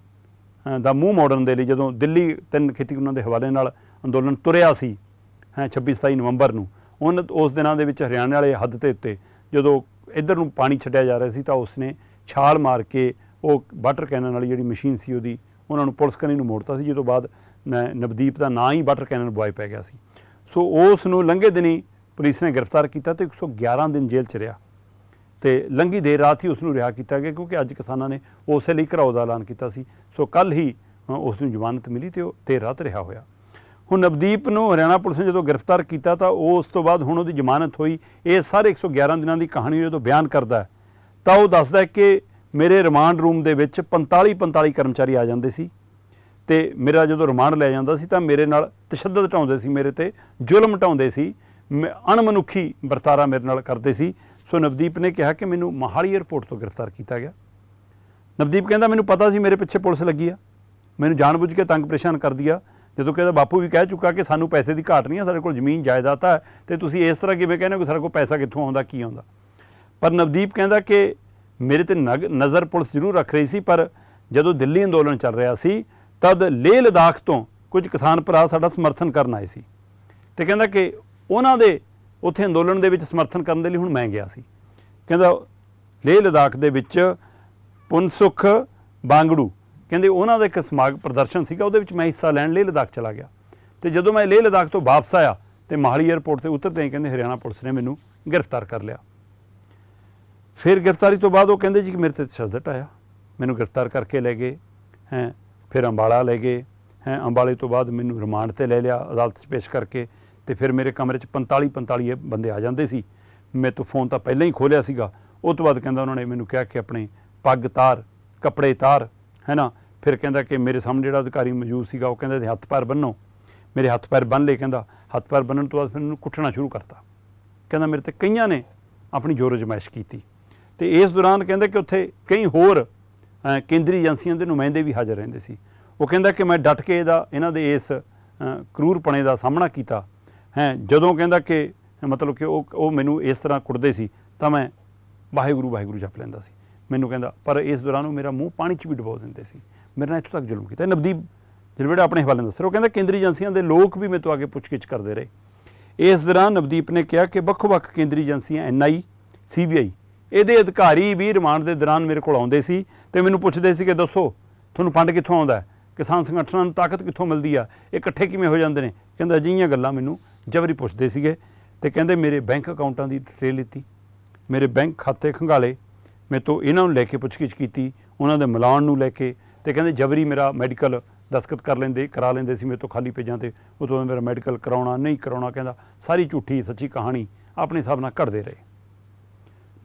ਦਾ ਮੂੰਹ ਮੋੜਨ ਦੇ ਲਈ ਜਦੋਂ ਦਿੱਲੀ ਤਿੰਨ ਖੇਤੀ ਉਹਨਾਂ ਦੇ ਹਵਾਲੇ ਨਾਲ ਅੰਦੋਲਨ ਤੁਰਿਆ ਸੀ ਹੈ 26 27 ਨਵੰਬਰ ਨੂੰ। ਉਹਨਾਂ ਉਸ ਦਿਨਾਂ ਦੇ ਵਿੱਚ ਹਰਿਆਣੇ ਵਾਲੇ ਹੱਦ ਦੇ ਉੱਤੇ ਜਦੋਂ ਇੱਧਰ ਨੂੰ ਪਾਣੀ ਛੱਡਿਆ ਜਾ ਰਿਹਾ ਸੀ ਤਾਂ ਉਸਨੇ ਛਾਲ ਮਾਰ ਕੇ ਉਹ ਵਾਟਰ ਕੈਨਨ ਵਾਲੀ ਜਿਹੜੀ ਮਸ਼ੀਨ ਸੀ ਉਹਦੀ, ਉਹਨਾਂ ਨੂੰ ਪੁਲਿਸ ਕਨੀ ਨੂੰ ਮੋੜਤਾ ਸੀ। ਜਦੋਂ ਬਾਅਦ ਨਵਦੀਪ ਦਾ ਨਾਂ ਹੀ ਵਾਟਰ ਕੈਨਨ ਬੁਆਏ ਪੈ ਗਿਆ ਸੀ। ਸੋ ਉਸ ਨੂੰ ਲੰਘੇ ਦਿਨੀ ਪੁਲਿਸ ਨੇ ਗ੍ਰਿਫਤਾਰ ਕੀਤਾ ਤੇ 111 ਦਿਨ ਜੇਲ੍ਹ 'ਚ ਰਿਹਾ। ਤੇ ਲੰਗੀ ਦੇਰ ਰਾਤ ਹੀ ਉਸ ਨੂੰ ਰਿਹਾ ਕੀਤਾ ਗਿਆ ਕਿਉਂਕਿ ਅੱਜ ਕਿਸਾਨਾਂ ਨੇ ਉਸੇ ਲਈ ਘਰਾਓ ਦਾ ਐਲਾਨ ਕੀਤਾ ਸੀ। ਸੋ ਕੱਲ ਹੀ ਉਸ ਨੂੰ ਜ਼ਮਾਨਤ ਮਿਲੀ ਤੇ ਉਹ ਦੇਰ ਰਾਤ ਰਿਹਾ ਹੋਇਆ। ਹੁਣ ਨਵਦੀਪ ਨੂੰ ਹਰਿਆਣਾ ਪੁਲਿਸ ਨੇ ਜਦੋਂ ਗ੍ਰਿਫਤਾਰ ਕੀਤਾ ਤਾਂ ਉਹ ਉਸ ਤੋਂ ਬਾਅਦ ਹੁਣ ਉਹਦੀ ਜ਼ਮਾਨਤ ਹੋਈ। ਇਹ ਸਾਰੇ 111 ਦਿਨਾਂ ਦੀ ਕਹਾਣੀ ਜਦੋਂ ਬਿਆਨ ਕਰਦਾ ਤਾਂ ਉਹ ਦੱਸਦਾ ਕਿ ਮੇਰੇ ਰਿਮਾਂਡ ਰੂਮ ਦੇ ਵਿੱਚ 45 45 ਕਰਮਚਾਰੀ ਆ ਜਾਂਦੇ ਸੀ ਤੇ ਮੇਰਾ ਜਦੋਂ ਰਿਮਾਂਡ ਲੈ ਜਾਂਦਾ ਸੀ ਤਾਂ ਮੇਰੇ ਨਾਲ ਤਸ਼ੱਦਦ ਢਾਉਂਦੇ ਸੀ, ਮੇਰੇ ਤੇ ਜ਼ੁਲਮ ਢਾਉਂਦੇ ਸੀ, ਮੈਂ- ਅਣਮਨੁੱਖੀ ਵਰਤਾਰਾ ਮੇਰੇ ਨਾਲ ਕਰਦੇ ਸੀ। ਸੋ ਨਵਦੀਪ ਨੇ ਕਿਹਾ ਕਿ ਮੈਨੂੰ ਮਹਾਲੀ 에ਅਰਪੋਰਟ ਤੋਂ ਗ੍ਰਿਫਤਾਰ ਕੀਤਾ ਗਿਆ। ਨਵਦੀਪ ਕਹਿੰਦਾ, ਮੈਨੂੰ ਪਤਾ ਸੀ ਮੇਰੇ ਪਿੱਛੇ ਪੁਲਿਸ ਲੱਗੀ ਆ। ਮੈਨੂੰ ਜਾਣਬੁੱਝ ਕੇ ਤੰਗ ਪਰੇਸ਼ਾਨ ਕਰਦੀ ਆ। ਜਦੋਂ ਕਹਿੰਦਾ ਬਾਪੂ ਵੀ ਕਹਿ ਚੁੱਕਾ ਕਿ ਸਾਨੂੰ ਪੈਸੇ ਦੀ ਘਾਟ ਨਹੀਂ ਹੈ ਸਾਡੇ ਕੋਲ ਜ਼ਮੀਨ, ਜਾਇਦਾਦ ਹੈ ਤੇ ਤੁਸੀਂ ਇਸ ਤਰ੍ਹਾਂ ਕਿਵੇਂ ਕਹਿੰਦੇ ਹੋ ਕਿ ਸਾਡੇ ਕੋਲ ਪੈਸਾ ਕਿੱਥੋਂ ਆਉਂਦਾ, ਕੀ ਆਉਂਦਾ? ਪਰ ਨਵਦੀਪ ਕਹਿੰਦਾ ਕਿ ਮੇਰੇ ਤੇ ਨਗ- ਨਜ਼ਰ ਪੁਲਿਸ ਜ਼ਰੂਰ ਰੱਖ ਰਹੀ ਸੀ, ਪਰ ਜਦੋਂ ਦਿੱਲੀ ਅੰਦੋਲਨ ਚੱਲ ਰਿਹਾ ਸੀ, ਤਦ ਲੇਹ ਲਦਾਖ ਤੋਂ ਕੁਝ ਕਿਸਾਨ ਭਰਾ ਸਾਡਾ ਸਮਰਥਨ ਕਰਨ ਆਏ ਸੀ। ਤੇ ਕਹਿੰਦਾ ਕਿ ਉਹਨਾਂ ਦੇ ਉੱਥੇ ਅੰਦੋਲਨ ਦੇ ਵਿੱਚ ਸਮਰਥਨ ਕਰਨ ਦੇ ਲਈ ਹੁਣ ਮੈਂ ਗਿਆ ਸੀ। ਕਹਿੰਦਾ ਲੇਹ ਲਦਾਖ ਦੇ ਵਿੱਚ ਪੁਨਸੁਖ ਬਾਂਗੜੂ ਕਹਿੰਦੇ ਉਹਨਾਂ ਦਾ ਇੱਕ ਸਮਾਗ ਪ੍ਰਦਰਸ਼ਨ ਸੀਗਾ, ਉਹਦੇ ਵਿੱਚ ਮੈਂ ਹਿੱਸਾ ਲੈਣ ਲੇਹ ਲਦਾਖ ਚਲਾ ਗਿਆ। ਤੇ ਜਦੋਂ ਮੈਂ ਲੇਹ ਲਦਾਖ ਤੋਂ ਵਾਪਸ ਆਇਆ ਤੇ ਮਾਹਲੀ 에ਅਰਪੋਰਟ ਤੇ ਉਤਰਦੇ ਹੀ ਕਹਿੰਦੇ ਹਰਿਆਣਾ ਪੁਲਿਸ ਨੇ ਮੈਨੂੰ ਗ੍ਰਿਫਤਾਰ ਕਰ ਲਿਆ। ਫਿਰ ਗ੍ਰਿਫਤਾਰੀ ਤੋਂ ਬਾਅਦ ਉਹ ਕਹਿੰਦੇ ਜੀ ਕਿ ਮੇਰੇ ਤੇ ਤਸ਼ੱਦਦ ਆਇਆ। ਮੈਨੂੰ ਗ੍ਰਿਫਤਾਰ ਕਰਕੇ ਲੈ ਗਏ, ਹੈ, ਫਿਰ ਅੰਬਾਲਾ ਲੈ ਗਏ, ਹੈ, ਅੰਬਾਲੇ ਤੋਂ ਬਾਅਦ ਮੈਨੂੰ ਰਿਮਾਂਡ ਤੇ ਲੈ ਲਿਆ, ਅਦਾਲਤ 'ਚ ਪੇਸ਼ ਕਰਕੇ ਤੇ ਫਿਰ ਮੇਰੇ ਕਮਰੇ 'ਚ 45 45 ਬੰਦੇ ਆ ਜਾਂਦੇ ਸੀ। ਮੈਂ ਤੋਂ ਫੋਨ ਤਾਂ ਪਹਿਲਾਂ ਹੀ ਖੋਲਿਆ ਸੀਗਾ। ਉਹ ਤੋਂ ਬਾਅਦ ਕਹਿੰਦਾ ਉਹਨਾਂ ਨੇ ਮੈਨੂੰ ਕਿਹਾ ਕਿ ਆਪਣੇ ਪੱਗ ਤਾਰ, ਕੱਪੜੇ ਤਾਰ ਹੈ ਨਾ ਫਿਰ ਕਹਿੰਦਾ ਕਿ ਮੇਰੇ ਸਾਹਮਣੇ ਜਿਹੜਾ ਅਧਿਕਾਰੀ ਮੌਜੂਦ ਸੀਗਾ, ਉਹ ਕਹਿੰਦਾ ਇਹਦੇ ਹੱਥ ਪੈਰ ਬੰਨੋ। ਮੇਰੇ ਹੱਥ ਪੈਰ ਬੰਨ ਲਏ, ਕਹਿੰਦਾ। ਹੱਥ ਪੈਰ ਬੰਨਣ ਤੋਂ ਬਾਅਦ ਫਿਰ ਮੈਨੂੰ ਕੁੱਟਣਾ ਸ਼ੁਰੂ ਕਰਤਾ। ਕਹਿੰਦਾ, ਮੇਰੇ ਤੇ ਕਈਆਂ ਨੇ ਆਪਣੀ ਜ਼ੋਰ ਅਜਮਾਇਸ਼ ਕੀਤੀ। ਤੇ ਇਸ ਦੌਰਾਨ ਕਹਿੰਦਾ ਕਿ ਉੱਥੇ ਕਈ ਹੋਰ ਕੇਂਦਰੀ ਏਜੰਸੀਆਂ ਦੇ ਨੁਮਾਇੰਦੇ ਵੀ ਹਾਜ਼ਰ ਰਹਿੰਦੇ ਸੀ। ਉਹ ਕਹਿੰਦਾ ਕਿ ਮੈਂ ਡਟ ਕੇ ਇਹਦਾ, ਇਹਨਾਂ ਦੇ ਇਸ ਕਰੂਰਪਣੇ ਦਾ ਸਾਹਮਣਾ ਕੀਤਾ। ਹੈ, ਜਦੋਂ ਕਹਿੰਦਾ ਕਿ ਮਤਲਬ ਕਿ ਉਹ ਉਹ ਮੈਨੂੰ ਇਸ ਤਰ੍ਹਾਂ ਕੁੱਟਦੇ ਸੀ, ਤਾਂ ਮੈਂ ਵਾਹਿਗੁਰੂ ਵਾਹਿਗੁਰੂ ਜਪ ਲੈਂਦਾ ਸੀ। ਮੈਨੂੰ ਕਹਿੰਦਾ, ਪਰ ਇਸ ਦੌਰਾਨ ਉਹ ਮੇਰਾ ਮੂੰਹ ਪਾਣੀ 'ਚ ਵੀ ਡੁਬੋ ਦਿੰਦੇ ਸੀ। ਮੇਰੇ ਨਾਲ ਇੱਥੋਂ ਤੱਕ ਜ਼ੁਲਮ ਕੀਤਾ। ਨਵਦੀਪ ਜਿਹੜਾ ਆਪਣੇ ਹਵਾਲੇ ਦੱਸ ਰਿਹਾ। ਉਹ ਕਹਿੰਦਾ, ਕੇਂਦਰੀ ਏਜੰਸੀਆਂ ਦੇ ਲੋਕ ਵੀ ਮੇਰੇ ਤੋਂ ਆ ਕੇ ਪੁੱਛਗਿੱਛ ਕਰਦੇ ਰਹੇ। ਇਸ ਦੌਰਾਨ ਨਵਦੀਪ ਨੇ ਕਿਹਾ ਕਿ ਵੱਖ-ਵੱਖ ਕੇਂਦਰੀ ਏਜੰਸੀਆਂ ਐਨਆਈ ਸੀਬੀਆਈ ਇਹਦੇ ਅਧਿਕਾਰੀ ਵੀ ਰਿਮਾਂਡ ਦੇ ਦੌਰਾਨ ਮੇਰੇ ਕੋਲ ਆਉਂਦੇ ਸੀ ਤੇ ਮੈਨੂੰ ਪੁੱਛਦੇ ਸੀ ਕਿ ਦੱਸੋ, ਤੁਹਾਨੂੰ ਫੰਡ ਕਿੱਥੋਂ ਆਉਂਦਾ ਕਿਸਾਨ ਸੰਗਠਨਾਂ ਨੂੰ ਤਾਕਤ ਕਿੱਥੋਂ ਮਿਲਦੀ ਆ? ਇਹ ਇਕੱਠੇ ਕਿਵੇਂ ਹੋ ਜਾਂਦੇ ਨੇ? ਕਹਿੰਦਾ, ਅਜਿਹੀਆਂ ਗੱਲਾਂ ਮੈਨੂੰ ਜਬਰੀ ਪੁੱਛਦੇ ਸੀਗੇ ਤੇ ਕਹਿੰਦੇ, ਮੇਰੇ ਬੈਂਕ ਅਕਾਊਂਟਾਂ ਦੀ ਡਿਟੇਲ ਲਿੱਤੀ। ਮੇਰੇ ਬੈਂਕ ਖਾਤੇ ਖੰਗਾਲੇ। ਮੇਰੇ ਤੋਂ ਇਹਨਾਂ ਨੂੰ ਲੈ ਕੇ ਪੁੱਛਗਿੱਛ ਕੀਤੀ, ਉਹਨਾਂ ਦੇ ਮਿਲਾਉਣ ਨੂੰ ਲੈ ਕੇ ਤੇ ਕਹਿੰਦੇ ਜਬਰੀ ਮੇਰਾ ਮੈਡੀਕਲ ਦਸਤਖਤ ਕਰ ਲੈਂਦੇ, ਕਰਾ ਲੈਂਦੇ ਸੀ, ਮੇਰੇ ਤੋਂ ਖਾਲੀ ਪੇਜਾਂ ਤੇ, ਉਹ ਤੋਂ ਮੇਰਾ ਮੈਡੀਕਲ ਕਰਾਉਣਾ, ਨਹੀਂ ਕਰਾਉਣਾ ਕਹਿੰਦਾ, ਸਾਰੀ ਝੂਠੀ ਸੱਚੀ ਕਹਾਣੀ ਆਪਣੇ ਹਿਸਾਬ ਨਾਲ ਘੜਦੇ ਰਹੇ।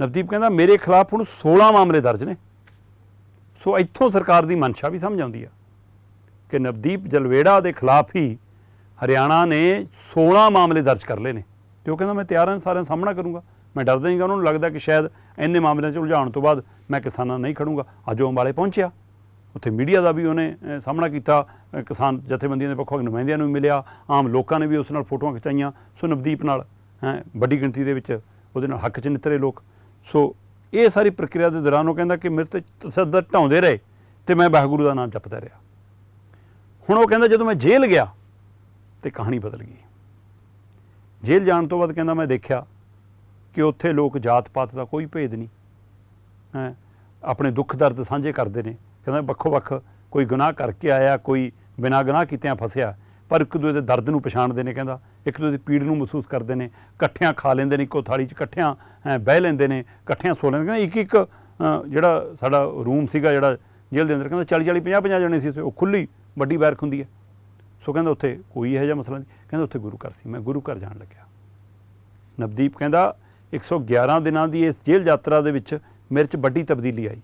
ਨਵਦੀਪ ਕਹਿੰਦਾ, ਮੇਰੇ ਖਿਲਾਫ ਹੁਣ 16 ਮਾਮਲੇ ਦਰਜ ਨੇ। ਸੋ ਇੱਥੋਂ ਸਰਕਾਰ ਦੀ ਮਨਸ਼ਾ ਵੀ ਸਮਝ ਆਉਂਦੀ ਆ ਕਿ ਨਵਦੀਪ ਜਲਵੇੜਾ ਦੇ ਖਿਲਾਫ ਹੀ ਹਰਿਆਣਾ ਨੇ 16 ਮਾਮਲੇ ਦਰਜ ਕਰ ਲਏ ਨੇ। ਤੇ ਉਹ ਕਹਿੰਦਾ, ਮੈਂ ਤਿਆਰ ਹਾਂ ਸਾਰਿਆਂ ਦਾ ਸਾਹਮਣਾ ਕਰੂੰਗਾ। ਮੈਂ ਡਰਦਾ ਨਹੀਂਗਾ ਉਹਨਾਂ ਨੂੰ ਲੱਗਦਾ ਕਿ ਸ਼ਾਇਦ ਇੰਨੇ ਮਾਮਲਿਆਂ 'ਚ ਉਲਝਾਉਣ ਤੋਂ ਬਾਅਦ ਮੈਂ ਕਿਸਾਨਾਂ ਨਹੀਂ ਖੜੂੰਗਾ। ਅੱਜ ਉਹ ਅੰਬਾਲੇ ਪਹੁੰਚਿਆ। ਉੱਥੇ ਮੀਡੀਆ ਦਾ ਵੀ ਉਹਨੇ ਸਾਹਮਣਾ ਕੀਤਾ। ਕਿਸਾਨ ਜਥੇਬੰਦੀਆਂ ਦੇ ਵੱਖ-ਵੱਖ ਨੁਮਾਇੰਦਿਆਂ ਨੂੰ ਵੀ ਮਿਲਿਆ। ਆਮ ਲੋਕਾਂ ਨੇ ਵੀ ਉਸ ਨਾਲ ਫੋਟੋਆਂ ਖਿਚਾਈਆਂ। ਸੋ ਨਵਦੀਪ ਨਾਲ, ਹੈਂ, ਵੱਡੀ ਗਿਣਤੀ ਦੇ ਵਿੱਚ ਉਹਦੇ ਨਾਲ ਹੱਕ 'ਚ ਨਿੱਤਰੇ ਲੋਕ। ਸੋ ਇਹ ਸਾਰੀ ਪ੍ਰਕਿਰਿਆ ਦੇ ਦੌਰਾਨ ਉਹ ਕਹਿੰਦਾ ਕਿ ਮੇਰੇ ਤੇ ਤਸੱਦਦ ਢਾਉਂਦੇ ਰਹੇ ਤੇ ਮੈਂ ਵਾਹਿਗੁਰੂ ਦਾ ਨਾਮ ਜਪਦਾ ਰਿਹਾ। ਹੁਣ ਉਹ ਕਹਿੰਦਾ, ਜਦੋਂ ਮੈਂ ਜੇਲ੍ਹ ਗਿਆ ਤੇ ਕਹਾਣੀ ਬਦਲ ਗਈ। ਜੇਲ੍ਹ ਜਾਣ ਤੋਂ ਬਾਅਦ ਕਹਿੰਦਾ, ਮੈਂ ਦੇਖਿਆ ਕਿ ਉੱਥੇ ਲੋਕ ਜਾਤ-ਪਾਤ ਦਾ ਕੋਈ ਭੇਦ ਨਹੀਂ। ਹੈ, ਆਪਣੇ ਦੁੱਖ ਦਰਦ ਸਾਂਝੇ ਕਰਦੇ ਨੇ। ਕਹਿੰਦਾ ਵੱਖੋ ਵੱਖ ਕੋਈ ਗੁਨਾਹ ਕਰਕੇ ਆਇਆ, ਕੋਈ ਬਿਨਾਂ ਗੁਨਾਹ ਕੀਤਿਆਂ ਫਸਿਆ, ਪਰ ਇੱਕ ਦੂਜੇ ਦੇ ਦਰਦ ਨੂੰ ਪਛਾਣਦੇ ਨੇ ਕਹਿੰਦਾ। ਇੱਕ ਦੂਜੇ ਦੀ ਪੀੜ ਨੂੰ ਮਹਿਸੂਸ ਕਰਦੇ ਨੇ। ਇਕੱਠਿਆਂ ਖਾ ਲੈਂਦੇ ਨੇ, ਇੱਕੋ ਥਾਲੀ 'ਚ ਇਕੱਠਿਆਂ ਬਹਿ ਲੈਂਦੇ ਨੇ, ਇਕੱਠਿਆਂ ਸੋ ਲੈਂਦੇ ਕਹਿੰਦਾ ਇੱਕ ਇੱਕ ਜਿਹੜਾ ਸਾਡਾ ਰੂਮ ਸੀਗਾ, ਜਿਹੜਾ ਜੇਲ੍ਹ ਦੇ ਅੰਦਰ, ਕਹਿੰਦਾ 40 40 50 50 ਜਣੇ ਸੀ ਉਹ ਖੁੱਲੀ ਵੱਡੀ ਬੈਰਕ ਹੁੰਦੀ ਹੈ। ਸੋ ਕਹਿੰਦਾ ਉੱਥੇ ਕੋਈ ਇਹੋ ਜਿਹਾ ਮਸਲਾ ਨਹੀਂ। ਕਹਿੰਦਾ ਉੱਥੇ ਗੁਰੂ ਘਰ ਸੀ। ਮੈਂ ਗੁਰੂ ਘਰ ਜਾਣ ਲੱਗਿਆ। ਨਵਦੀਪ ਕਹਿੰਦਾ 111 ਦਿਨਾਂ ਦੀ ਇਸ ਜੇਲ੍ਹ ਯਾਤਰਾ ਦੇ ਵਿੱਚ ਮੇਰੇ 'ਚ ਵੱਡੀ ਤਬਦੀਲੀ ਆਈ।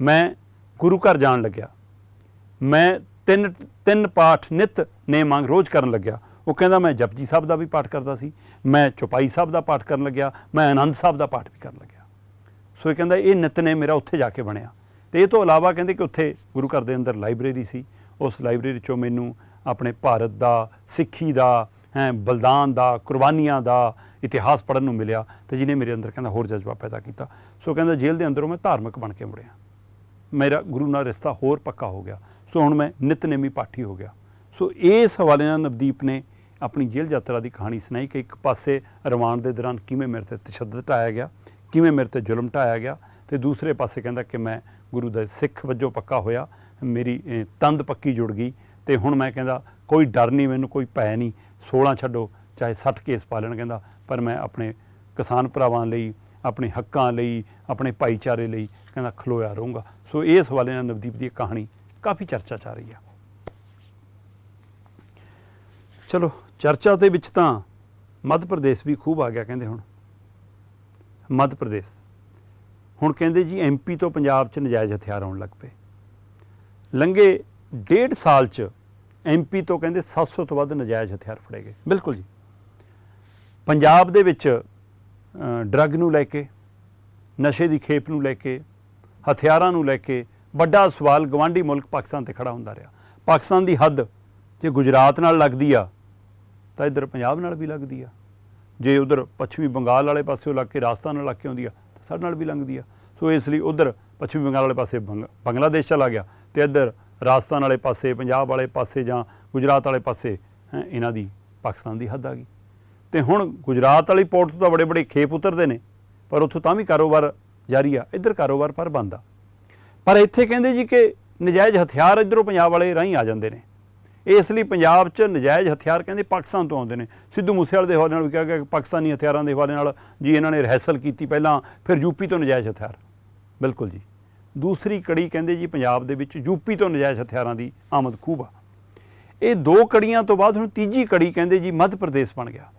ਮੈਂ ਗੁਰੂ ਘਰ ਜਾਣ ਲੱਗਿਆ। ਮੈਂ ਤਿੰਨ ਤਿੰਨ ਪਾਠ ਨਿਤ ਨੇ ਮੰਗ ਰੋਜ਼ ਕਰਨ ਲੱਗਿਆ। ਉਹ ਕਹਿੰਦਾ, ਮੈਂ ਜਪਜੀ ਸਾਹਿਬ ਦਾ ਵੀ ਪਾਠ ਕਰਦਾ ਸੀ, ਮੈਂ ਚੁਪਾਈ ਸਾਹਿਬ ਦਾ ਪਾਠ ਕਰਨ ਲੱਗਿਆ, ਮੈਂ ਆਨੰਦ ਸਾਹਿਬ ਦਾ ਪਾਠ ਵੀ ਕਰਨ ਲੱਗਿਆ। ਸੋ ਇਹ ਕਹਿੰਦਾ, ਇਹ ਨਿਤਨੇ ਮੇਰਾ ਉੱਥੇ ਜਾ ਕੇ ਬਣਿਆ। ਤੇ ਇਹ ਤੋਂ ਇਲਾਵਾ ਕਹਿੰਦੇ ਕਿ ਉੱਥੇ ਗੁਰੂ ਘਰ ਦੇ ਅੰਦਰ ਲਾਇਬ੍ਰੇਰੀ ਸੀ। ਉਸ ਲਾਇਬ੍ਰੇਰੀ ਚੋਂ ਮੈਨੂੰ ਆਪਣੇ ਭਾਰਤ ਦਾ, ਸਿੱਖੀ ਦਾ, ਹੈ, ਬਲਿਦਾਨ ਦਾ, ਕੁਰਬਾਨੀਆਂ ਦਾ ਇਤਿਹਾਸ ਪੜ੍ਹਨ ਨੂੰ ਮਿਲਿਆ ਤੇ ਜਿਹਨੇ ਮੇਰੇ ਅੰਦਰ ਕਹਿੰਦਾ ਹੋਰ ਜਜ਼ਬਾ ਪੈਦਾ ਕੀਤਾ। ਸੋ ਕਹਿੰਦਾ ਜੇਲ੍ਹ ਦੇ ਅੰਦਰੋਂ ਮੈਂ ਧਾਰਮਿਕ ਬਣ ਕੇ ਮੁੜਿਆ। ਮੇਰਾ ਗੁਰੂ ਨਾਲ ਰਿਸ਼ਤਾ ਹੋਰ ਪੱਕਾ ਹੋ ਗਿਆ। ਸੋ ਹੁਣ ਮੈਂ ਨਿਤਨੇਮੀ ਪਾਠੀ ਹੋ ਗਿਆ। ਸੋ ਇਸ ਹਵਾਲੇ ਨਾਲ ਨਵਦੀਪ ਨੇ ਆਪਣੀ ਜੇਲ੍ਹ ਯਾਤਰਾ ਦੀ ਕਹਾਣੀ ਸੁਣਾਈ ਕਿ ਇੱਕ ਪਾਸੇ ਰਵਾਨ ਦੇ ਦੌਰਾਨ ਕਿਵੇਂ ਮੇਰੇ ਤੇ ਤਸ਼ੱਦਦ ਢਾਇਆ ਗਿਆ, ਕਿਵੇਂ ਮੇਰੇ ਤੇ ਜ਼ੁਲਮ ਢਾਇਆ ਗਿਆ ਤੇ ਦੂਸਰੇ ਪਾਸੇ ਕਹਿੰਦਾ ਕਿ ਮੈਂ ਗੁਰੂ ਦਾ ਸਿੱਖ ਵਜੋਂ ਪੱਕਾ ਹੋਇਆ, ਮੇਰੀ ਤੰਦ ਪੱਕੀ ਜੁੜ ਗਈ ਤੇ ਹੁਣ ਮੈਂ ਕਹਿੰਦਾ ਕੋਈ ਡਰ ਨਹੀਂ, ਮੈਨੂੰ ਕੋਈ ਭੈ ਨਹੀਂ 16 ਛੱਡੋ। ਚਾਹੇ 60 ਕੇਸ ਪਾ ਲੈਣ ਕਹਿੰਦਾ, ਪਰ ਮੈਂ ਆਪਣੇ ਕਿਸਾਨ ਭਰਾਵਾਂ ਲਈ, ਆਪਣੇ ਹੱਕਾਂ ਲਈ, ਆਪਣੇ ਭਾਈਚਾਰੇ ਲਈ ਕਹਿੰਦਾ ਖਲੋਇਆ ਰਹੂੰਗਾ। ਸੋ ਇਸ ਹਵਾਲੇ ਨਾਲ ਨਵਦੀਪ ਦੀ ਇਹ ਕਹਾਣੀ ਕਾਫੀ ਚਰਚਾ ਚ ਆ ਰਹੀ ਆ। ਚਲੋ, ਚਰਚਾ ਦੇ ਵਿੱਚ ਤਾਂ ਮੱਧ ਪ੍ਰਦੇਸ਼ ਵੀ ਖੂਬ ਆ ਗਿਆ ਕਹਿੰਦੇ ਹੁਣ। ਮੱਧ ਪ੍ਰਦੇਸ਼। ਹੁਣ ਕਹਿੰਦੇ ਜੀ ਐਮਪੀ ਤੋਂ ਪੰਜਾਬ 'ਚ ਨਜਾਇਜ਼ ਹਥਿਆਰ ਆਉਣ ਲੱਗ ਪਏ। ਲੰਘੇ ਡੇਢ ਸਾਲ 'ਚ ਐਮਪੀ ਤੋਂ ਕਹਿੰਦੇ 700 ਤੋਂ ਵੱਧ ਨਜਾਇਜ਼ ਹਥਿਆਰ ਫੜੇ ਗਏ। ਬਿਲਕੁਲ ਜੀ। ਪੰਜਾਬ ਦੇ ਵਿੱਚ ਡਰੱਗ ਨੂੰ ਲੈ ਕੇ, ਨਸ਼ੇ ਦੀ ਖੇਪ ਨੂੰ ਲੈ ਕੇ, ਹਥਿਆਰਾਂ ਨੂੰ ਲੈ ਕੇ ਵੱਡਾ ਸਵਾਲ ਗਵਾਂਢੀ ਮੁਲਕ ਪਾਕਿਸਤਾਨ ਤੇ ਖੜਾ ਹੁੰਦਾ ਰਿਹਾ। ਪਾਕਿਸਤਾਨ ਦੀ ਹੱਦ ਜੇ ਗੁਜਰਾਤ ਨਾਲ ਲੱਗਦੀ ਆ, ਤਾਂ ਇੱਧਰ ਪੰਜਾਬ ਨਾਲ ਵੀ ਲੱਗਦੀ ਆ। ਜੇ ਉਧਰ ਪੱਛਮੀ ਬੰਗਾਲ ਵਾਲੇ ਪਾਸਿਓਂ ਲੱਗ ਕੇ, ਰਾਜਸਥਾਨ ਨਾਲ ਲੱਗ ਕੇ ਆਉਂਦੀ ਆ, ਤਾਂ ਸਾਡੇ ਨਾਲ ਵੀ ਲੰਘਦੀ ਆ। ਸੋ ਇਸ ਲਈ ਉਧਰ ਪੱਛਮੀ ਬੰਗਾਲ ਵਾਲੇ ਪਾਸੇ ਬੰਗ- ਬੰਗਲਾਦੇਸ਼ ਚਲਾ ਗਿਆ ਤੇ ਇੱਧਰ ਰਾਜਸਥਾਨ ਵਾਲੇ ਪਾਸੇ, ਪੰਜਾਬ ਵਾਲੇ ਪਾਸੇ ਜਾਂ ਗੁਜਰਾਤ ਵਾਲੇ ਪਾਸੇ ਇਹਨਾਂ ਦੀ ਪਾਕਿਸਤਾਨ ਦੀ ਹੱਦ ਆ ਗਈ। ਤੇ ਹੁਣ ਗੁਜਰਾਤ ਵਾਲੀ ਪੋਰਟ ਤੋਂ ਤਾਂ ਬੜੇ ਬੜੇ ਖੇਪ ਉਤਰਦੇ ਨੇ, ਪਰ ਉੱਥੋਂ ਤਾਂ ਵੀ ਕਾਰੋਬਾਰ ਜਾਰੀ ਆ, ਇੱਧਰ ਕਾਰੋਬਾਰ ਪਰ ਬੰਦ ਆ। ਪਰ ਇੱਥੇ ਕਹਿੰਦੇ ਜੀ ਕਿ ਨਜਾਇਜ਼ ਹਥਿਆਰ ਇੱਧਰੋਂ ਪੰਜਾਬ ਵਾਲੇ ਰਾਹੀਂ ਆ ਜਾਂਦੇ ਨੇ। ਇਸ ਲਈ ਪੰਜਾਬ 'ਚ ਨਜਾਇਜ਼ ਹਥਿਆਰ ਕਹਿੰਦੇ ਪਾਕਿਸਤਾਨ ਤੋਂ ਆਉਂਦੇ ਨੇ। ਸਿੱਧੂ ਮੂਸੇਵਾਲੇ ਦੇ ਹਵਾਲੇ ਨਾਲ ਵੀ ਕਿਹਾ ਗਿਆ ਕਿ ਪਾਕਿਸਤਾਨੀ ਹਥਿਆਰਾਂ ਦੇ ਹਵਾਲੇ ਨਾਲ ਜੀ ਇਹਨਾਂ ਨੇ ਰਹਿਸਲ ਕੀਤੀ ਪਹਿਲਾਂ, ਫਿਰ ਯੂਪੀ ਤੋਂ ਨਜਾਇਜ਼ ਹਥਿਆਰ। ਬਿਲਕੁਲ ਜੀ। ਦੂਸਰੀ ਕੜੀ ਕਹਿੰਦੇ ਜੀ ਪੰਜਾਬ ਦੇ ਵਿੱਚ ਯੂਪੀ ਤੋਂ ਨਜਾਇਜ਼ ਹਥਿਆਰਾਂ ਦੀ ਆਮਦ ਖੂਬ ਆ। ਇਹ ਦੋ ਕੜੀਆਂ ਤੋਂ ਬਾਅਦ ਹੁਣ ਤੀਜੀ ਕੜੀ ਕਹਿੰਦੇ ਜੀ ਮੱਧ ਪ੍ਰਦੇਸ਼ ਬਣ ਗਿਆ।